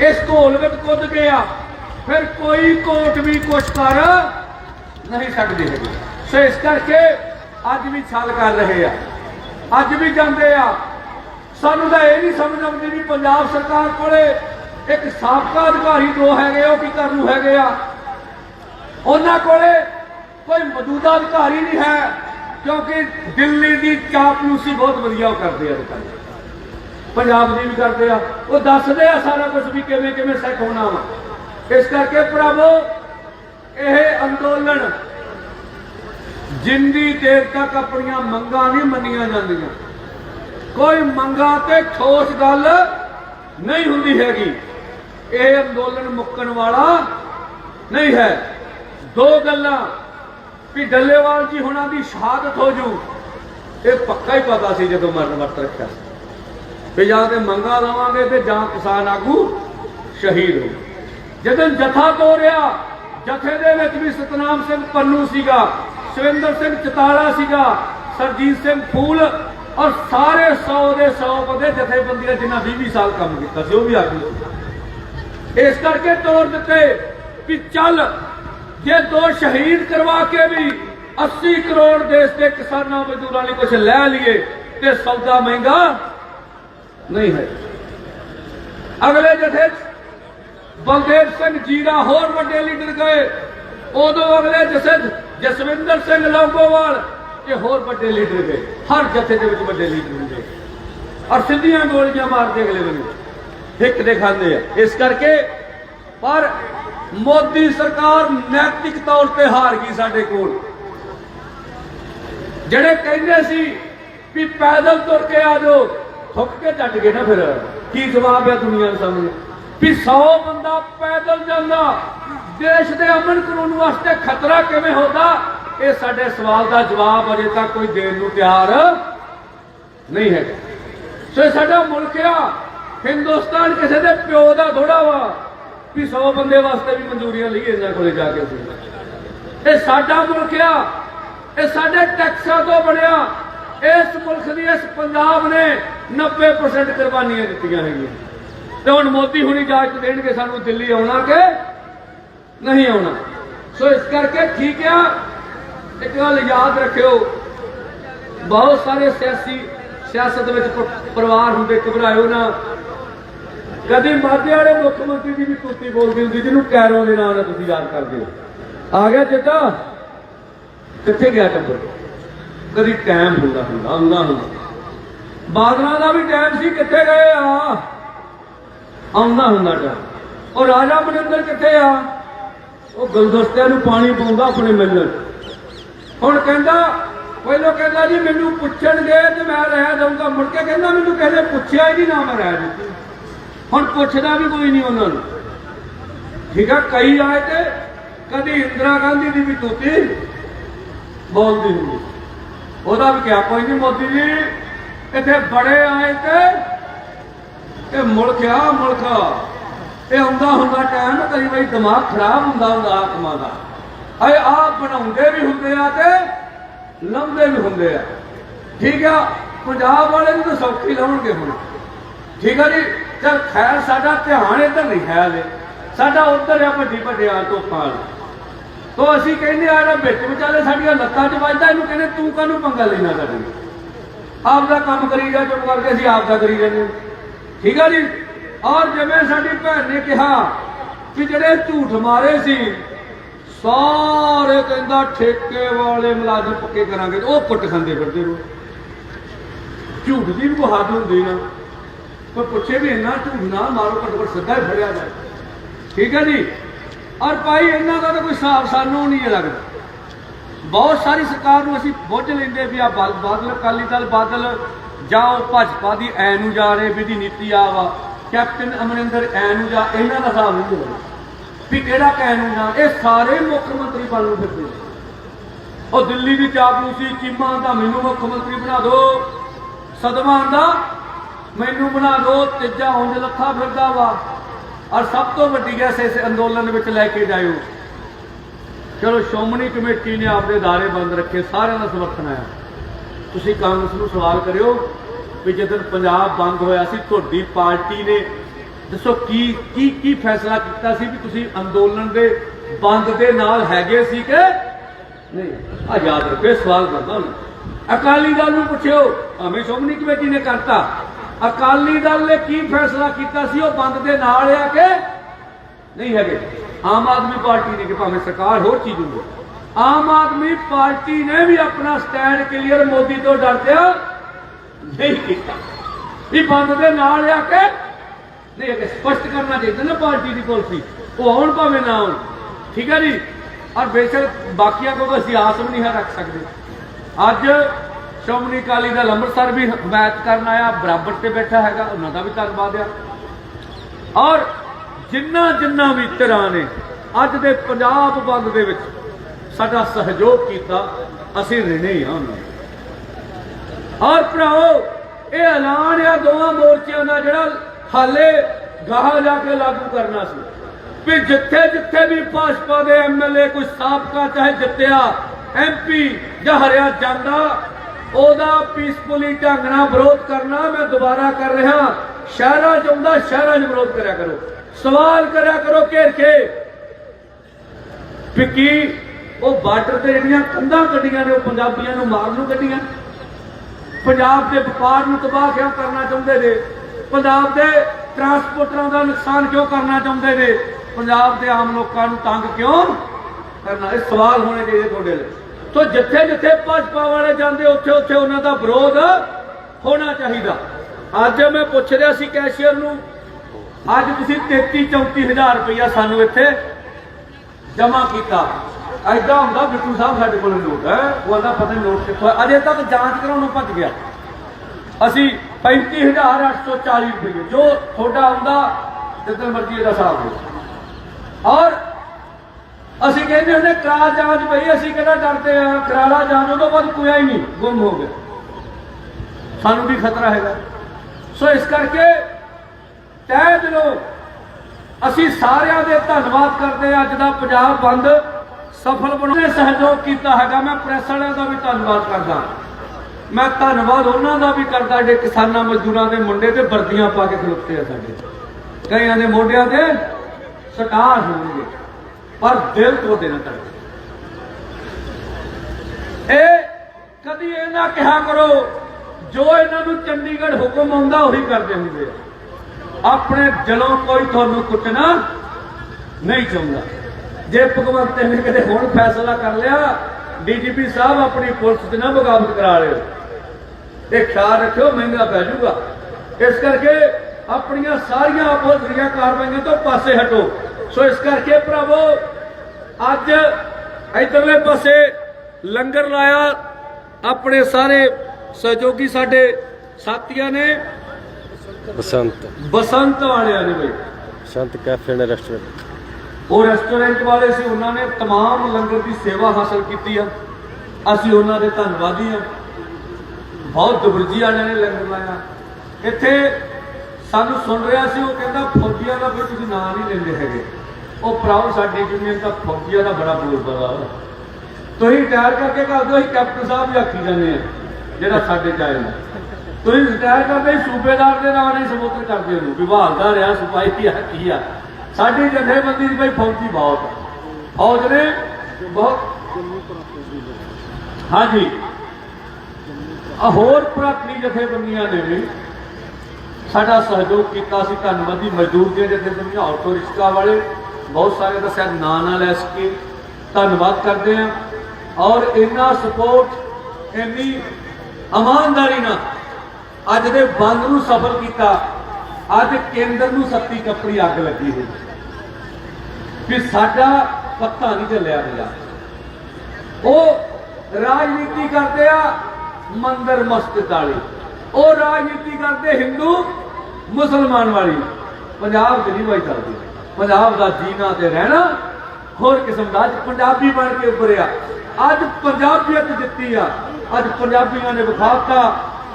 ਇਸ ਘੋਲ ਵਿੱਚ ਕੁੱਦ ਗਿਆ ਫਿਰ ਕੋਈ ਕੋਰਟ ਵੀ ਕੁਛ ਕਰ ਨਹੀਂ ਸਕਦੀ ਹੈਗੀ। ਸੋ ਇਸ ਕਰਕੇ ਅੱਜ ਵੀ ਛਲ ਕਰ ਰਹੇ ਆ। ਅੱਜ ਵੀ ਜਾਂਦੇ ਆ। ਸਾਨੂੰ ਤਾਂ ਇਹ ਨਹੀਂ ਸਮਝ ਆਉਂਦੀ ਵੀ ਪੰਜਾਬ ਸਰਕਾਰ ਕੋਲੇ ਇੱਕ ਸਾਬਕਾ ਅਧਿਕਾਰੀ ਦੋ ਹੈਗੇ ਉਹ ਕੀ ਕਰਨ ਨੂੰ ਹੈਗੇ ਆ? ਉਹਨਾਂ ਕੋਲੇ ਕੋਈ ਮੌਜੂਦਾ ਅਧਿਕਾਰੀ ਨਹੀਂ ਹੈ, ਕਿਉਂਕਿ ਦਿੱਲੀ ਦੀ ਚਾਪਲੂਸੀ ਬਹੁਤ ਵਧੀਆ ਉਹ ਕਰਦੇ ਆ ਅਧਿਕਾਰੀ ਪੰਜਾਬ ਦੀ ਵੀ ਕਰਦੇ ਆ। ਉਹ ਦੱਸਦੇ ਆ ਸਾਰਾ ਕੁਝ ਵੀ ਕਿਵੇਂ ਕਿਵੇਂ ਸੈੱਟ ਹੋਣਾ ਵਾ। ਇਸ ਕਰਕੇ ਭਰਾਵੋ ਇਹ ਅੰਦੋਲਨ ਜਿੰਨੀ ਦੇਰ ਤੱਕ ਆਪਣੀਆਂ ਮੰਗਾਂ ਨਹੀਂ ਮੰਨੀਆਂ ਜਾਂਦੀਆਂ, ਕੋਈ ਮੰਗਾਂ ਤੇ ਠੋਸ ਗੱਲ ਨਹੀਂ ਹੁੰਦੀ ਹੈਗੀ। ਇਹ ਅੰਦੋਲਨ ਮੁੱਕਣ ਵਾਲਾ ਨਹੀਂ ਹੈ। ਦੋ ਗੱਲਾਂ, ਵੀ ਡੱਲੇਵਾਲ ਜੀ ਹੁਣਾਂ ਦੀ ਸ਼ਹਾਦਤ ਹੋ ਜੂ, ਇਹ ਪੱਕਾ ਹੀ ਪਤਾ ਸੀ ਜਦੋਂ ਮਰਨ ਵਰਤ ਰੱਖਿਆ ਸੀ। ਵੀ ਜਾਂ ਤੇ ਮੰਗਾ ਲਾਵਾਂਗੇ ਤੇ ਜਾਂ ਕਿਸਾਨ ਆਗੂ ਸ਼ਹੀਦ ਹੋ ਜਦੋਂ ਜਥਾ ਤੋਰਿਆ ਜਥੇ ਦੇ ਵਿੱਚ ਵੀ ਸਤਨਾਮ ਸਿੰਘ ਪੰਨੂ ਸੀਗਾ ਸੁਰਿੰਦਰ ਸਿੰਘ ਚਤਾਲਾ ਸੀਗਾ ਸਰਜੀਤ ਸਿੰਘ ਫੂਲ ਔਰ ਸਾਰੇ 100 ਦੇ 100 ਬੰਦੇ ਜਥੇਬੰਦੀਆਂ ਜਿਨ੍ਹਾਂ 20 20 ਸਾਲ ਕੰਮ ਕੀਤਾ ਸੀ ਉਹ ਵੀ ਆਗੂ ਸੀ ਇਸ ਕਰਕੇ ਤੋੜ ਦਿੱਤੇ ਕਿ ਚੱਲ ਜੇ ਦੋ ਸ਼ਹੀਦ ਕਰਵਾ ਕੇ ਵੀ 80 ਕਰੋੜ ਦੇਸ਼ ਦੇ ਕਿਸਾਨਾਂ ਮਜ਼ਦੂਰਾਂ ਲਈ ਕੁਝ ਲੈ ਲਈਏ ਤੇ ਸੌਦਾ ਮਹਿੰਗਾ ਨਹੀਂ ਹੈ ਅਗਲੇ ਜਥੇ 'ਚ ਬਲਦੇਵ ਸਿੰਘ ਜੀਰਾ ਹੋਰ ਵੱਡੇ ਲੀਡਰ ਗਏ। ਉਦੋਂ ਅਗਲੇ ਜਥੇ ਜਸਵਿੰਦਰ ਸਿੰਘ ਲੌਂਗੋਵਾਲ ਤੇ ਹੋਰ ਵੱਡੇ ਲੀਡਰ ਗਏ। ਹਰ ਜਥੇ ਦੇ ਵਿੱਚ ਵੱਡੇ ਲੀਡਰ ਹੁੰਦੇ। ਔਰ ਸਿੱਧੀਆਂ ਗੋਲੀਆਂ ਮਾਰਦੇ ਅਗਲੇ ਬੰਦੇ ਹਿੱਕ ਦੇ ਖਾਂਦੇ ਆ। ਇਸ ਕਰਕੇ ਪਰ ਮੋਦੀ ਸਰਕਾਰ ਨੈਤਿਕ ਤੌਰ ਤੇ ਹਾਰ ਗਈ ਸਾਡੇ ਕੋਲ। ਜਿਹੜੇ ਕਹਿੰਦੇ ਸੀ ਵੀ ਪੈਦਲ ਤੁਰ ਕੇ ਆ ਜਾਓ ਥੁੱਕ ਕੇ ਛੱਡ ਗਏ ਨਾ ਫਿਰ। ਕੀ ਜਵਾਬ ਹੈ ਦੁਨੀਆ ਦੇ ਸਾਹਮਣੇ? ਵੀ 100 ਬੰਦਾ ਪੈਦਲ ਜਾਂਦਾ। ਦੇਸ਼ ਦੇ ਅਮਨ ਕਾਨੂੰਨ ਵਾਸਤੇ ਖਤਰਾ ਕਿਵੇਂ ਹੁੰਦਾ? ਇਹ ਸਾਡੇ ਸਵਾਲ ਦਾ ਜਵਾਬ ਅਜੇ ਤੱਕ ਕੋਈ ਦੇਣ ਨੂੰ ਤਿਆਰ ਨਹੀਂ ਹੈਗਾ ਸੋ ਇਹ ਸਾਡਾ ਮੁਲਕ ਆ, ਹਿੰਦੁਸਤਾਨ ਕਿਸੇ ਦੇ ਪਿਓ ਦਾ ਥੋੜਾ ਵਾ, ਵੀ 100 ਬੰਦੇ ਵਾਸਤੇ ਵੀ ਮਨਜ਼ੂਰੀਆਂ ਲਈ ਇਹਨਾਂ ਕੋਲੇ ਜਾ ਕੇ ਅਸੀਂ। ਇਹ ਸਾਡਾ ਮੁਲਕ ਆ, ਇਹ ਸਾਡੇ ਟੈਕਸਾਂ ਤੋਂ ਬਣਿਆ। ਇਸ ਮੁਲਕ ਦੀ ਇਸ ਪੰਜਾਬ ਨੇ 90% ਕੁਰਬਾਨੀਆਂ ਦਿੱਤੀਆਂ ਹੈਗੀਆਂ। ਤੇ ਹੁਣ ਮੋਦੀ ਹੁਣੀ ਇਜਾਜ਼ਤ ਦੇਣਗੇ ਸਾਨੂੰ ਦਿੱਲੀ ਆਉਣਾ ਕਿ ਨਹੀਂ ਆਉਣਾ। ਸੋ ਇਸ ਕਰਕੇ ਠੀਕ ਆ, ਇੱਕ ਗੱਲ ਯਾਦ ਰੱਖਿਓ, ਬਹੁਤ ਸਾਰੇ ਸਿਆਸੀ ਸਿਆਸਤ ਵਿੱਚ ਪਰਿਵਾਰ ਹੁੰਦੇ ਘਬਰਾਇਓ ਨਾ। ਕਦੀ ਮਾਝੇ ਵਾਲੇ ਮੁੱਖ ਮੰਤਰੀ ਦੀ ਵੀ ਕੁੱਤੀ ਬੋਲਦੀ ਹੁੰਦੀ, ਜਿਹਨੂੰ ਕੈਰੋ ਦੇ ਨਾਮ ਨਾਲ ਤੁਸੀਂ ਯਾਦ ਕਰਦੇ ਹੋ। ਆ ਗਿਆ ਚਿੱਟਾ ਕਿੱਥੇ ਗਿਆ ਟੱਬਰ? ਕਦੀ ਟਾਈਮ ਹੁੰਦਾ ਹੁੰਦਾ ਹੁੰਦਾ ਹੁੰਦਾ। ਬਾਦਲਾਂ ਦਾ ਵੀ ਟਾਈਮ ਸੀ, ਕਿੱਥੇ ਗਏ ਆ? ਆਉਂਦਾ ਹੁੰਦਾ ਟਾਈਮ ਉਹ ਰਾਜਾ ਮਨਿੰਦਰ ਕਿੱਥੇ ਆ? ਉਹ ਗੁਲਦਸਤਿਆਂ ਨੂੰ ਪਾਣੀ ਪਾਉਂਦਾ ਆਪਣੇ ਮਿਲਣ। ਹੁਣ ਕਹਿੰਦਾ ਪਹਿਲਾਂ ਕਹਿੰਦਾ ਜੀ, ਮੈਨੂੰ ਪੁੱਛਣਗੇ ਤੇ ਮੈਂ ਰਹਿ ਜਾਊਂਗਾ। ਮੁੜ ਕੇ ਕਹਿੰਦਾ, ਮੈਨੂੰ ਕਹਿੰਦੇ ਪੁੱਛਿਆ ਹੀ ਨਹੀਂ ਨਾ ਮੈਂ ਰਹਿ ਦਿੱਤੀ ਹੁਣ ਪੁੱਛਦਾ ਵੀ ਕੋਈ ਨਹੀਂ ਉਹਨਾਂ ਨੂੰ। ਠੀਕ ਆ, ਕਈ ਆਏ ਤੇ ਕਦੀ ਇੰਦਰਾ ਗਾਂਧੀ ਦੀ ਵੀ ਤੂਤੀ ਬੋਲਦੀ ਹੁੰਦੀ। ਉਹਦਾ ਵੀ ਕਿਹਾ, ਕੋਈ ਨਹੀਂ ਮੋਦੀ ਜੀ, ਇੱਥੇ ਬੜੇ ਆਏ ਤੇ ਇਹ ਮੁਲਕ ਆ, ਮੁਲਕ। ਇਹ ਆਉਂਦਾ ਹੁੰਦਾ ਟਾਈਮ ਕਈ ਵਾਰੀ ਦਿਮਾਗ ਖਰਾਬ ਹੁੰਦਾ ਹੁੰਦਾ ਆਤਮਾ ਦਾ। ਅਏ ਆਪ ਬਣਾਉਂਦੇ ਵੀ ਹੁੰਦੇ ਆ ਤੇ ਲੰਮਦੇ ਵੀ ਹੁੰਦੇ ਆ। ਠੀਕ ਆ, ਪੰਜਾਬ ਵਾਲੇ ਨੂੰ ਤਾਂ ਸੌਖੀ ਲਾਉਣਗੇ ਹੁਣ। ਠੀਕ ਆ ਜੀ, ਚਲ ਖੈਰ, ਸਾਡਾ ਧਿਆਨ ਇੱਧਰ ਨਹੀਂ ਹੈ ਹਲੇ। ਸਾਡਾ ਉੱਧਰ ਆ ਵੱਡੀ ਵੱਡਿਆਂ ਤੋਪਾਂ ਵਾਲ। ਤੋ ਅਸੀਂ ਕਹਿੰਦੇ ਆ ਨਾ ਵਿੱਚ ਵਿਚਾਲੇ ਸਾਡੀਆਂ ਲੱਤਾਂ 'ਚ ਵੱਜਦਾ, ਇਹਨੂੰ ਕਹਿੰਦੇ ਤੂੰ ਕਾਹਨੂੰ ਪੰਗਾ ਲੈਣਾ ਸਾਡੇ ਆਪ ਦਾ ਕੰਮ ਕਰੀ ਜਾ, ਚੁੱਪ ਕਰਕੇ ਅਸੀਂ ਆਪ ਦਾ ਕਰੀ ਜਾਂਦੇ ਹਾਂ। ਠੀਕ ਆ ਜੀ? ਔਰ ਜਿਵੇਂ ਸਾਡੀ ਭੈਣ ਨੇ ਕਿਹਾ ਕਿ ਜਿਹੜੇ ਝੂਠ ਮਾਰੇ ਸੀ, ਸਾਰੇ ਕਹਿੰਦਾ ਠੇਕੇ ਵਾਲੇ ਮੁਲਾਜ਼ਮ ਪੱਕੇ ਕਰਾਂਗੇ ਉਹ ਪੁੱਟ ਖਾਂਦੇ ਫਿਰਦੇ ਰੋ ਝੂਠ ਦੀ ਵੀ ਕੋਈ ਹੁੰਦੀ ਨਾ। ਕੋਈ ਪੁੱਛੇ ਵੀ ਇੰਨਾ ਝੂਠ ਨਾ ਮਾਰੋ ਘੱਟੋ ਘੱਟ ਸਿੱਧਾ ਹੀ ਫੜਿਆ ਜਾਏ। ਠੀਕ ਹੈ ਜੀ? ਔਰ ਭਾਈ, ਇਹਨਾਂ ਦਾ ਤਾਂ ਕੋਈ ਹਿਸਾਬ ਸਾਨੂੰ ਨਹੀਂ ਲੱਗਦਾ। ਬਹੁਤ ਸਾਰੀ ਸਰਕਾਰ ਨੂੰ ਅਸੀਂ ਬੁੱਝ ਲੈਂਦੇ ਵੀ ਆ ਬਾਦਲ, ਅਕਾਲੀ ਦਲ, ਬਾਦਲ ਜਾਂ ਉਹ ਭਾਜਪਾ ਦੀ ਐ ਨੂੰ ਜਾ ਰਹੇ ਵੀ ਦੀ ਨੀਤੀ ਆ। ਵਾ ਕੈਪਟਨ ਅਮਰਿੰਦਰ ਐ ਨੂੰ ਜਾ ਇਹਨਾਂ ਦਾ ਹਿਸਾਬ ਨਹੀਂ ਹੁੰਦਾ ਵੀ ਕਿਹੜਾ ਕੈ ਨੂੰ ਜਾ ਇਹ ਸਾਰੇ ਮੁੱਖ ਮੰਤਰੀ ਬਣ ਨੂੰ। ਫਿਰਦੇ ਉਹ ਦਿੱਲੀ ਦੀ ਚਾਪਲੂਸੀ ਚੀਮਾ ਦਾ ਮੈਨੂੰ ਮੁੱਖ ਮੰਤਰੀ ਬਣਾ ਦਿਓ ਸਦਮਾਂ ਦਾ ਮੈਨੂੰ ਬਣਾ ਦਿਓ ਤੀਜਾ ਉਂਝ ਲੱਖਾ ਫਿਰਦਾ ਵਾ। ਔਰ ਸਭ ਤੋਂ ਵੱਡੀ ਗੱਲ ਇਸ ਅੰਦੋਲਨ ਵਿੱਚ ਲੈ ਕੇ ਜਾਇਓ। ਚਲੋ ਸ਼੍ਰੋਮਣੀ ਕਮੇਟੀ ਨੇ ਆਪਦੇ ਦਾਰੇ ਬੰਦ ਰੱਖੇ, ਸਾਰਿਆਂ ਦਾ ਸਮਰਥਨ ਆਇਆ। ਤੁਸੀਂ ਕਾਂਗਰਸ ਨੂੰ ਸਵਾਲ ਕਰਿਓ ਵੀ ਜਦੋਂ ਪੰਜਾਬ ਬੰਦ ਹੋਇਆ ਸੀ, ਤੁਹਾਡੀ ਪਾਰਟੀ ਨੇ ਦੱਸੋ ਕੀ ਕੀ ਕੀ ਫੈਸਲਾ ਕੀਤਾ ਸੀ ਵੀ ਤੁਸੀਂ ਅੰਦੋਲਨ ਦੇ ਬੰਦ ਦੇ ਨਾਲ ਹੈਗੇ ਸੀ ਕਿ ਨਹੀਂ? ਆ ਯਾਦ ਰੱਖੋ ਸਵਾਲ ਕਰਦਾ ਹੁਣ ਅਕਾਲੀ ਦਲ ਨੂੰ ਪੁੱਛਿਓ, ਭਾਵੇਂ ਸ਼੍ਰੋਮਣੀ ਕਮੇਟੀ ਨੇ ਕਰਤਾ, ਅਕਾਲੀ ਦਲ ਨੇ ਕੀ ਫੈਸਲਾ ਕੀਤਾ ਸੀ, ਉਹ ਬੰਦ ਦੇ ਨਾਲ ਆ ਕਿ ਨਹੀਂ ਹੈਗੇ? ਆਮ ਆਦਮੀ ਪਾਰਟੀ ਨੇ ਕਿ ਭਾਵੇਂ ਸਰਕਾਰ ਹੋਰ ਚੀਜ਼ ਹੁੰਦੀ। ਆਮ ਆਦਮੀ ਪਾਰਟੀ ਨੇ ਵੀ ਆਪਣਾ ਸਟੈਂਡ ਕਲੀਅਰ ਮੋਦੀ ਤੋਂ ਡਰਦਿਆ ਨਹੀਂ ਕੀਤਾ। ਵੀ ਬੰਦ ਦੇ ਨਾਲ ਆ ਕੇ ਨਹੀਂ ਅਗੇ ਸਪਸ਼ਟ ਕਰਨਾ ਚਾਹੀਦਾ ਨਾ ਪਾਰਟੀ ਦੀ ਪਾਲਿਸੀ ਉਹ ਆਉਣ ਭਾਵੇਂ ਨਾ ਆਉਣ ਠੀਕ ਹੈ ਜੀ? ਔਰ ਬੇਸ਼ੱਕ ਬਾਕੀਆਂ ਕੋਲ ਅਸੀਂ ਆਸ ਵੀ ਨਹੀਂ ਹੈ ਰੱਖ ਸਕਦੇ। ਅੱਜ ਸ਼੍ਰੋਮਣੀ ਅਕਾਲੀ ਦਲ ਅੰਮ੍ਰਿਤਸਰ ਵੀ ਹਮਾਇਤ ਕਰਨ ਆਇਆ, ਬਰਾਬਰ ਤੇ ਬੈਠਾ ਹੈਗਾ, ਉਹਨਾਂ ਦਾ ਵੀ ਧੰਨਵਾਦ ਆ। ਔਰ ਜਿੰਨਾ ਜਿੰਨਾ ਵੀ ਤਰ੍ਹਾਂ ਨੇ, ਅੱਜ ਦੇ ਪੰਜਾਬ ਬੰਦ ਦੇ ਵਿੱਚ ਸਾਡਾ ਸਹਿਯੋਗ ਕੀਤਾ, ਅਸੀਂ ਰਿਣੇ ਹਾਂ ਉਹਨਾਂ ਦਾ। ਔਰ ਭਰਾਓ, ਇਹ ਐਲਾਨ ਆ ਦੋਵਾਂ ਮੋਰਚਿਆਂ ਦਾ ਜਿਹੜਾ ਹਾਲੇ ਗਾਹ ਜਾ ਕੇ ਲਾਗੂ ਕਰਨਾ ਸੀ। ਵੀ ਜਿੱਥੇ ਜਿੱਥੇ ਵੀ ਭਾਜਪਾ ਦੇ ਐਮਐਲਏ ਕੋਈ ਸਾਬਕਾ ਚਾਹੇ ਜਿੱਤਿਆ ਐਮਪੀ ਜਾਂ ਹਰਿਆ ਜਾਂਦਾ, ਉਹਦਾ ਪੀਸਫੁਲੀ ਢੰਗ ਨਾਲ ਵਿਰੋਧ ਕਰਨਾ ਮੈਂ ਦੁਬਾਰਾ ਕਰ ਰਿਹਾ। ਸ਼ਹਿਰਾਂ 'ਚ ਆਉਂਦਾ, ਸ਼ਹਿਰਾਂ 'ਚ ਵਿਰੋਧ ਕਰਿਆ ਕਰੋ। ਸਵਾਲ ਕਰਿਆ ਕਰੋ ਘੇਰ ਕੇ। ਵੀ ਕੀ ਉਹ ਬਾਰਡਰ ਤੇ ਜਿਹੜੀਆਂ ਕੰਧਾਂ ਕੱਢੀਆਂ ਨੇ, ਉਹ ਪੰਜਾਬੀਆਂ ਨੂੰ ਮਾਰਨ ਨੂੰ ਕੱਢੀਆਂ। ਪੰਜਾਬ ਦੇ ਵਪਾਰ ਨੂੰ ਤਬਾਹ ਕਿਉਂ ਕਰਨਾ ਚਾਹੁੰਦੇ ਨੇ? ਪੰਜਾਬ ਦੇ ਟਰਾਂਸਪੋਰਟਰਾਂ ਦਾ ਨੁਕਸਾਨ ਕਿਉਂ ਕਰਨਾ ਚਾਹੁੰਦੇ ਨੇ? ਪੰਜਾਬ ਦੇ ਆਮ ਲੋਕਾਂ ਨੂੰ ਤੰਗ ਕਿਉਂ ਕਰਨਾ? ਇਹ ਸਵਾਲ ਹੋਣੇ ਚਾਹੀਦੇ ਤੁਹਾਡੇ ਲਈ। ਸੋ ਜਿੱਥੇ ਜਿੱਥੇ ਭਾਜਪਾ ਵਾਲੇ ਜਾਂਦੇ, ਉੱਥੇ ਉੱਥੇ ਉਹਨਾਂ ਦਾ ਵਿਰੋਧ ਹੋਣਾ ਚਾਹੀਦਾ। ਅੱਜ ਮੈਂ ਪੁੱਛ ਰਿਹਾ ਸੀ ਕੈਸ਼ੀਅਰ ਨੂੰ, ਅੱਜ ਤੁਸੀਂ 33 34000 ਰੁਪਇਆ ਸਾਨੂੰ ਇੱਥੇ ਜਮਾ ਕੀਤਾ। ਐਦਾਂ ਹੁੰਦਾ ਬਿੱਟੂ ਸਾਹਿਬ ਸਾਡੇ ਕੋਲ ਨੋਟ ਹੈ, ਉਹ ਆਂਦਾ ਪਤਾ ਨਹੀਂ ਨੋਟ ਕਿੱਥੋਂ ਅਜੇ ਤੱਕ ਜਾਂਚ ਕਰਾਉਣੋਂ ਭੱਜ ਗਿਆ। ਅਸੀਂ 35840 ਰੁਪਏ, ਜੋ ਤੁਹਾਡਾ ਆਉਂਦਾ, ਜਿੱਦਾਂ ਮਰਜ਼ੀ ਇਹਦਾ ਹਿਸਾਬ ਲਓ। ਔਰ ਅਸੀਂ ਕਹਿੰਦੇ ਹੁੰਦੇ ਕਰਾ ਜਾਂਚ ਪਈ, ਅਸੀਂ ਕਿਹੜਾ ਡਰਦੇ ਆ? ਕਰਾਲਾ ਜਾਂਚ ਉਦੋਂ ਬਾਅਦ ਕੋਈ ਹੀ ਨਹੀਂ, ਗੁੰਮ ਹੋ ਗਿਆ। ਸਾਨੂੰ ਵੀ ਖਤਰਾ ਹੈਗਾ। ਸੋ ਇਸ ਕਰਕੇ ਤਹਿ ਦਿਲੋਂ ਅਸੀਂ ਸਾਰਿਆਂ ਦੇ ਧੰਨਵਾਦ ਕਰਦੇ ਹਾਂ, ਅੱਜ ਦਾ ਪੰਜਾਬ ਬੰਦ। ਸਫਲ ਬਣਾਉਣ ਦੇ ਸਹਿਯੋਗ ਕੀਤਾ ਹੈਗਾ। ਮੈਂ ਪ੍ਰੈਸ ਵਾਲਿਆਂ ਦਾ ਵੀ ਧੰਨਵਾਦ ਕਰਦਾ। ਮੈਂ ਧੰਨਵਾਦ ਉਹਨਾਂ ਦਾ ਵੀ ਕਰਦਾ ਜਿਹੜੇ ਕਿਸਾਨਾਂ ਮਜ਼ਦੂਰਾਂ ਦੇ ਮੁੰਡੇ ਤੇ ਵਰਦੀਆਂ ਪਾ ਕੇ ਖਲੋਤੇ ਆ ਸਾਡੇ। ਕਈਆਂ ਦੇ ਮੋਢਿਆਂ ਤੇ ਸਟਾਰ ਹੋਣਗੇ, ਪਰ ਦਿਲ ਤੋਂ ਦੇਣਾ ਤੱਕ ਇਹ ਕਦੀ ਇਹ ਨਾ ਕਿਹਾ ਕਰੋ, ਜੋ ਇਹਨਾਂ ਨੂੰ ਚੰਡੀਗੜ੍ਹ ਹੁਕਮ ਆਉਂਦਾ ਉਹੀ ਕਰਦੇ ਹੁੰਦੇ ਆ। ਆਪਣੇ ਦਿਲੋਂ ਕੋਈ ਤੁਹਾਨੂੰ ਕੁੱਟਣਾ ਨਹੀਂ ਚਾਹੁੰਦਾ। ਜੇ ਭਗਵੰਤ ਨੇ ਕਦੇ ਹੁਣ ਫੈਸਲਾ ਕਰ ਲਿਆ ਡੀਜੀਪੀ ਸਾਹਿਬ ਆਪਣੀ ਪੁਲਿਸ ਦੇ ਨਾਲ ਬਗਾਵਤ ਕਰਾ ਲਿਓ ਇਹ ਖਿਆਲ ਰੱਖਿਓ ਮਹਿੰਗਾ ਪੈ ਜਾਊਗਾ। ਇਸ ਕਰਕੇ ਆਪਣੀਆਂ ਸਾਰੀਆਂ ਆਪੋਜ਼ਰੀਆਂ ਕਾਰਵਾਈਆਂ ਤੋਂ ਪਾਸੇ ਹਟੋ। ਸੋ ਇਸ ਕਰਕੇ ਭਰਾਵੋ ਅੱਜ ਇਧਰਲੇ ਪਾਸੇ ਲੰਗਰ ਲਾਇਆ ਆਪਣੇ ਸਾਰੇ ਸਹਿਯੋਗੀ ਸਾਡੇ ਸਾਥੀਆਂ ਨੇ।
ਬਸੰਤ।
ਬਸੰਤ ਵਾਲਿਆਂ ਨੇ ਬਈ।
ਬਸੰਤ ਕੈਫੇ ਐਂਡ ਰੈਸਟੋਰੈਂਟ
ਉਹ ਰੈਸਟੋਰੈਂਟ ਵਾਲੇ ਸੀ ਉਹਨਾਂ ਨੇ तमाम ਲੰਗਰ ਦੀ ਸੇਵਾ ਹਾਸਲ ਕੀਤੀ ਆ ਅਸੀਂ ਉਹਨਾਂ ਦੇ ਧੰਨਵਾਦੀ ਆ ਬਹੁਤ ਦੁਬਰਜੀ ਵਾਲਿਆਂ ਨੇ ਲੰਗਰ ਲਾਇਆ ਇੱਥੇ ਸਾਨੂੰ ਸੁਣ ਰਿਹਾ ਸੀ ਉਹ ਕਹਿੰਦਾ ਫੌਜੀਆਂ ਦਾ ਵੀ ਤੁਸੀਂ ਨਾਂ ਨਹੀਂ ਲੈਂਦੇ ਹੈਗੇ ਉਹ ਭਰਾਓ ਸਾਡੀ ਯੂਨੀਅਨ ਤਾਂ ਫੌਜੀਆਂ ਦਾ ਬੜਾ ਬੋਲਦਾ ਵਾ ਤੁਸੀਂ ਰਿਟਾਇਰ ਕਰਕੇ ਕਰ ਦਿਓ ਅਸੀਂ ਕੈਪਟਨ ਸਾਹਿਬ ਵੀ ਆਖੀ ਜਾਂਦੇ ਆ ਜਿਹੜਾ ਸਾਡੇ ਚ ਆਏ ਨੇ ਤੁਸੀਂ ਰਿਟਾਇਰ ਕਰਦੇ ਹੀ ਸੂਬੇਦਾਰ ਦੇ ਨਾਂ ਨਹੀਂ ਸਬੂਤ ਕਰਦੇ ਹੋ ਵਿਭਾਗਦਾ ਰਿਹਾ ਸਿਪਾਹੀ ਆ ਕੀ ਆ ਸਾਡੀ ਜਥੇਬੰਦੀ ਦੀ ਬਈ ਫੌਜੀ ਬਹੁਤ ਫੌਜ ਨੇ ਬਹੁਤ ਹਾਂਜੀ। ਆ ਹੋਰ ਪ੍ਰਾਪਤੀ ਜਥੇਬੰਦੀਆਂ ਨੇ ਵੀ ਸਾਡਾ ਸਹਿਯੋਗ ਕੀਤਾ ਸੀ ਧੰਨਵਾਦੀ ਮਜ਼ਦੂਰ ਦੀਆਂ ਜਥੇਬੰਦੀਆਂ ਆਟੋ ਰਿਕਸ਼ਾ ਵਾਲੇ, ਬਹੁਤ ਸਾਰੇ ਦਾ ਸ਼ਾਇਦ ਨਾਂ ਨਾ ਲੈ ਸਕੇ। ਧੰਨਵਾਦ ਕਰਦੇ ਹਾਂ। ਔਰ ਇੰਨਾ ਸਪੋਰਟ ਇੰਨੀ ਇਮਾਨਦਾਰੀ ਨਾਲ ਅੱਜ ਦੇ ਬੰਦ ਨੂੰ ਸਫਲ ਕੀਤਾ। ਅੱਜ ਕੇਂਦਰ ਨੂੰ ਸੱਤੀ ਕੱਪੜੀ ਅੱਗ ਲੱਗੀ ਹੋਈ। ਕਿ ਸਾਡਾ ਪੱਤਾ ਨਹੀਂ ਚੱਲਿਆ ਗਿਆ ਉਹ ਰਾਜਨੀਤੀ ਕਰਦੇ ਆ ਮੰਦਰ ਮਸਜਿਦ ਵਾਲੀ। ਉਹ ਰਾਜਨੀਤੀ ਕਰਦੇ ਹਿੰਦੂ, ਮੁਸਲਮਾਨ ਵਾਲੀ। ਪੰਜਾਬ 'ਚ ਨਹੀਂ ਵਾਈ ਚੱਲਦੀ। ਪੰਜਾਬ ਦਾ ਜੀਣਾ ਤੇ ਰਹਿਣਾ ਹੋਰ ਕਿਸਮ ਦਾ। ਅੱਜ ਪੰਜਾਬੀ ਬਣ ਕੇ ਉੱਭਰਿਆ ਅੱਜ ਪੰਜਾਬੀਅਤ ਦਿੱਤੀ ਆ। ਅੱਜ ਪੰਜਾਬੀਆਂ ਨੇ ਵਿਖਾਤਾ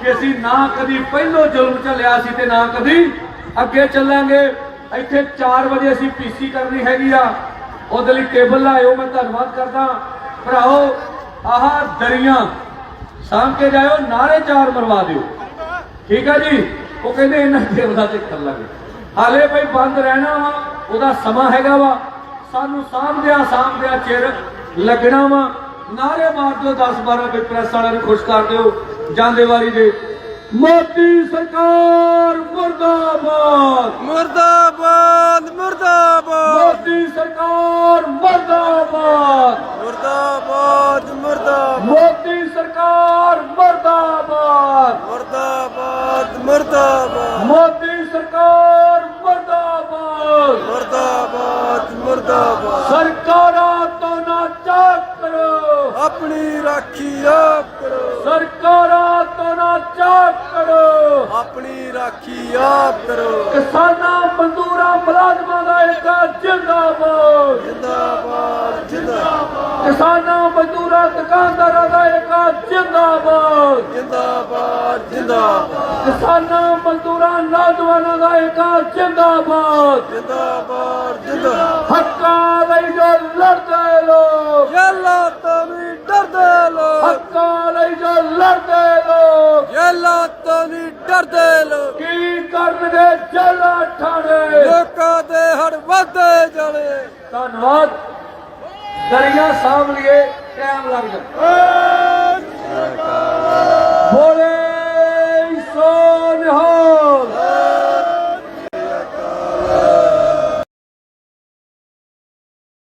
ਕਿ ਅਸੀਂ ਨਾ ਕਦੀ ਪਹਿਲੋ ਜ਼ੁਲਮ ਚੱਲਿਆ ਸੀ ਤੇ ਨਾ ਕਦੀ ਅੱਗੇ ਚੱਲਾਂਗੇ। ਇੱਥੇ 4 ਵਜੇ ਅਸੀਂ ਪੀਸੀ ਕਰਨੀ ਹੈਗੀ ਆ। ਉਹਦੇ ਲਈ ਟੇਬਲ ਲਾਇਓ, ਮੈਂ ਧੰਨਵਾਦ ਕਰਦਾ। ਭਰਾਓ, ਆਹ ਦਰੀਆਂ। ਸਾਂਭ ਕੇ ਜਾਇਓ ਨਾਰੇ ਚਾਰ ਮਰਵਾ ਦਿਓ। ਠੀਕ ਆ ਜੀ? ਉਹ ਕਹਿੰਦੇ ਇਹਨਾਂ ਟੇਬਲਾਂ ਤੇ ਕਰ ਲਾਂਗੇ। ਹਾਲੇ ਭਾਈ ਬੰਦ ਰਹਿਣਾ ਵਾ, ਉਹਦਾ ਸਮਾਂ ਹੈਗਾ ਵਾ। ਸਾਨੂੰ ਸਾਂਭਦਿਆਂ ਸਾਂਭਦਿਆਂ ਚਿਰ ਲੱਗਣਾ ਵਾ। ਨਾਰੇ ਮਾਰ ਦਿਓ 10 12 ਵੀ ਪ੍ਰੈਸ ਵਾਲਿਆਂ ਨੂੰ ਖੁਸ਼ ਕਰ ਦਿਓ, ਜਾਂਦੇ ਵਾਰੀ ਦੇ। ਮੋਦੀ ਸਰਕਾਰ ਮੁਰਦਾਬਾਦ।
ਮੁਰਦਾਬਾਦ ਮੁਰਦਾਬਾਦ।
ਮੋਦੀ ਸਰਕਾਰ ਮੁਰਦਾਬਾਦ।
ਮੁਰਦਾਬਾਦ ਮੁਰਦਾਬਾਦ।
ਮੋਦੀ ਸਰਕਾਰ ਮੁਰਦਾਬਾਦ।
ਮੁਰਦਾਬਾਦ ਮੁਰਦਾਬਾਦ।
ਮੋਦੀ ਸਰਕਾਰ ਮੁਰਦਾਬਾਦ।
ਮੁਰਦਾਬਾਦ ਮੁਰਦਾਬਾਦ।
ਸਰਕਾਰਾਂ ਤੋਂ ਨਾ ਚਾਕ ਕਰੋ।
ਆਪਣੀ ਰਾਖੀ ਆਪ ਕਰੋ।
ਸਰਕਾਰਾਂ ਚਾਕ ਕਰੋ।
ਆਪਣੀ ਰਾਖੀ ਆਪ ਕਰੋ।
ਕਿਸਾਨਾਂ ਮਜ਼ਦੂਰਾਂ ਮੁਲਾਜ਼ਮਾਂ ਦਾ ਇੱਕ ਜਿੰਦਾਬਾਦ।
ਜਿੰਦਾਬਾਦ ਜਿੰਦਾਬਾਦ।
ਕਿਸਾਨਾਂ ਮਜ਼ਦੂਰਾਂ ਦੁਕਾਨਦਾਰਾਂ ਦਾ ਇੱਕ ਜਿੰਦਾਬਾਦ।
ਜਿੰਦਾਬਾਦ ਜਿੰਦਾਬਾਦ।
ਕਿਸਾਨਾਂ ਮਜ਼ਦੂਰਾਂ ਨੌਜਵਾਨਾਂ ਦਾ ਇੱਕ ਜਿੰਦਾਬਾਦ।
ਜਿੰਦਾਬਾਦ ਜਿੰਦਾਬਾਦ।
ਹੱਕਾਂ ਲਈ ਜੋ ਲੜਦੇ ਲੋਕ।
ਜੱਲਾ ਤੋਂ ਵੀ ਡਰਦੇ ਲੋਕ।
ਹੱਕਾਂ ਲਈ ਜੋ ਲੜਦੇ ਲੋਕ।
ਜੇਲਾ ਤੋਂ ਨਹੀਂ ਡਰਦੇ ਲੋਕ।
ਕੀ ਕਰਨਗੇ ਜੇਲਾ ਠਾਣੇ?
ਲੋਕਾਂ ਦੇ ਹੜ ਵਧਦੇ ਜਲੇ
ਧੰਨਵਾਦ। ਦਰਿਆ ਸਾਹਿਬ ਲਈ ਟਾਈਮ ਲੱਗ ਜਾ ਬੋਲੇ ਸੋ ਨਿਹਾਲ।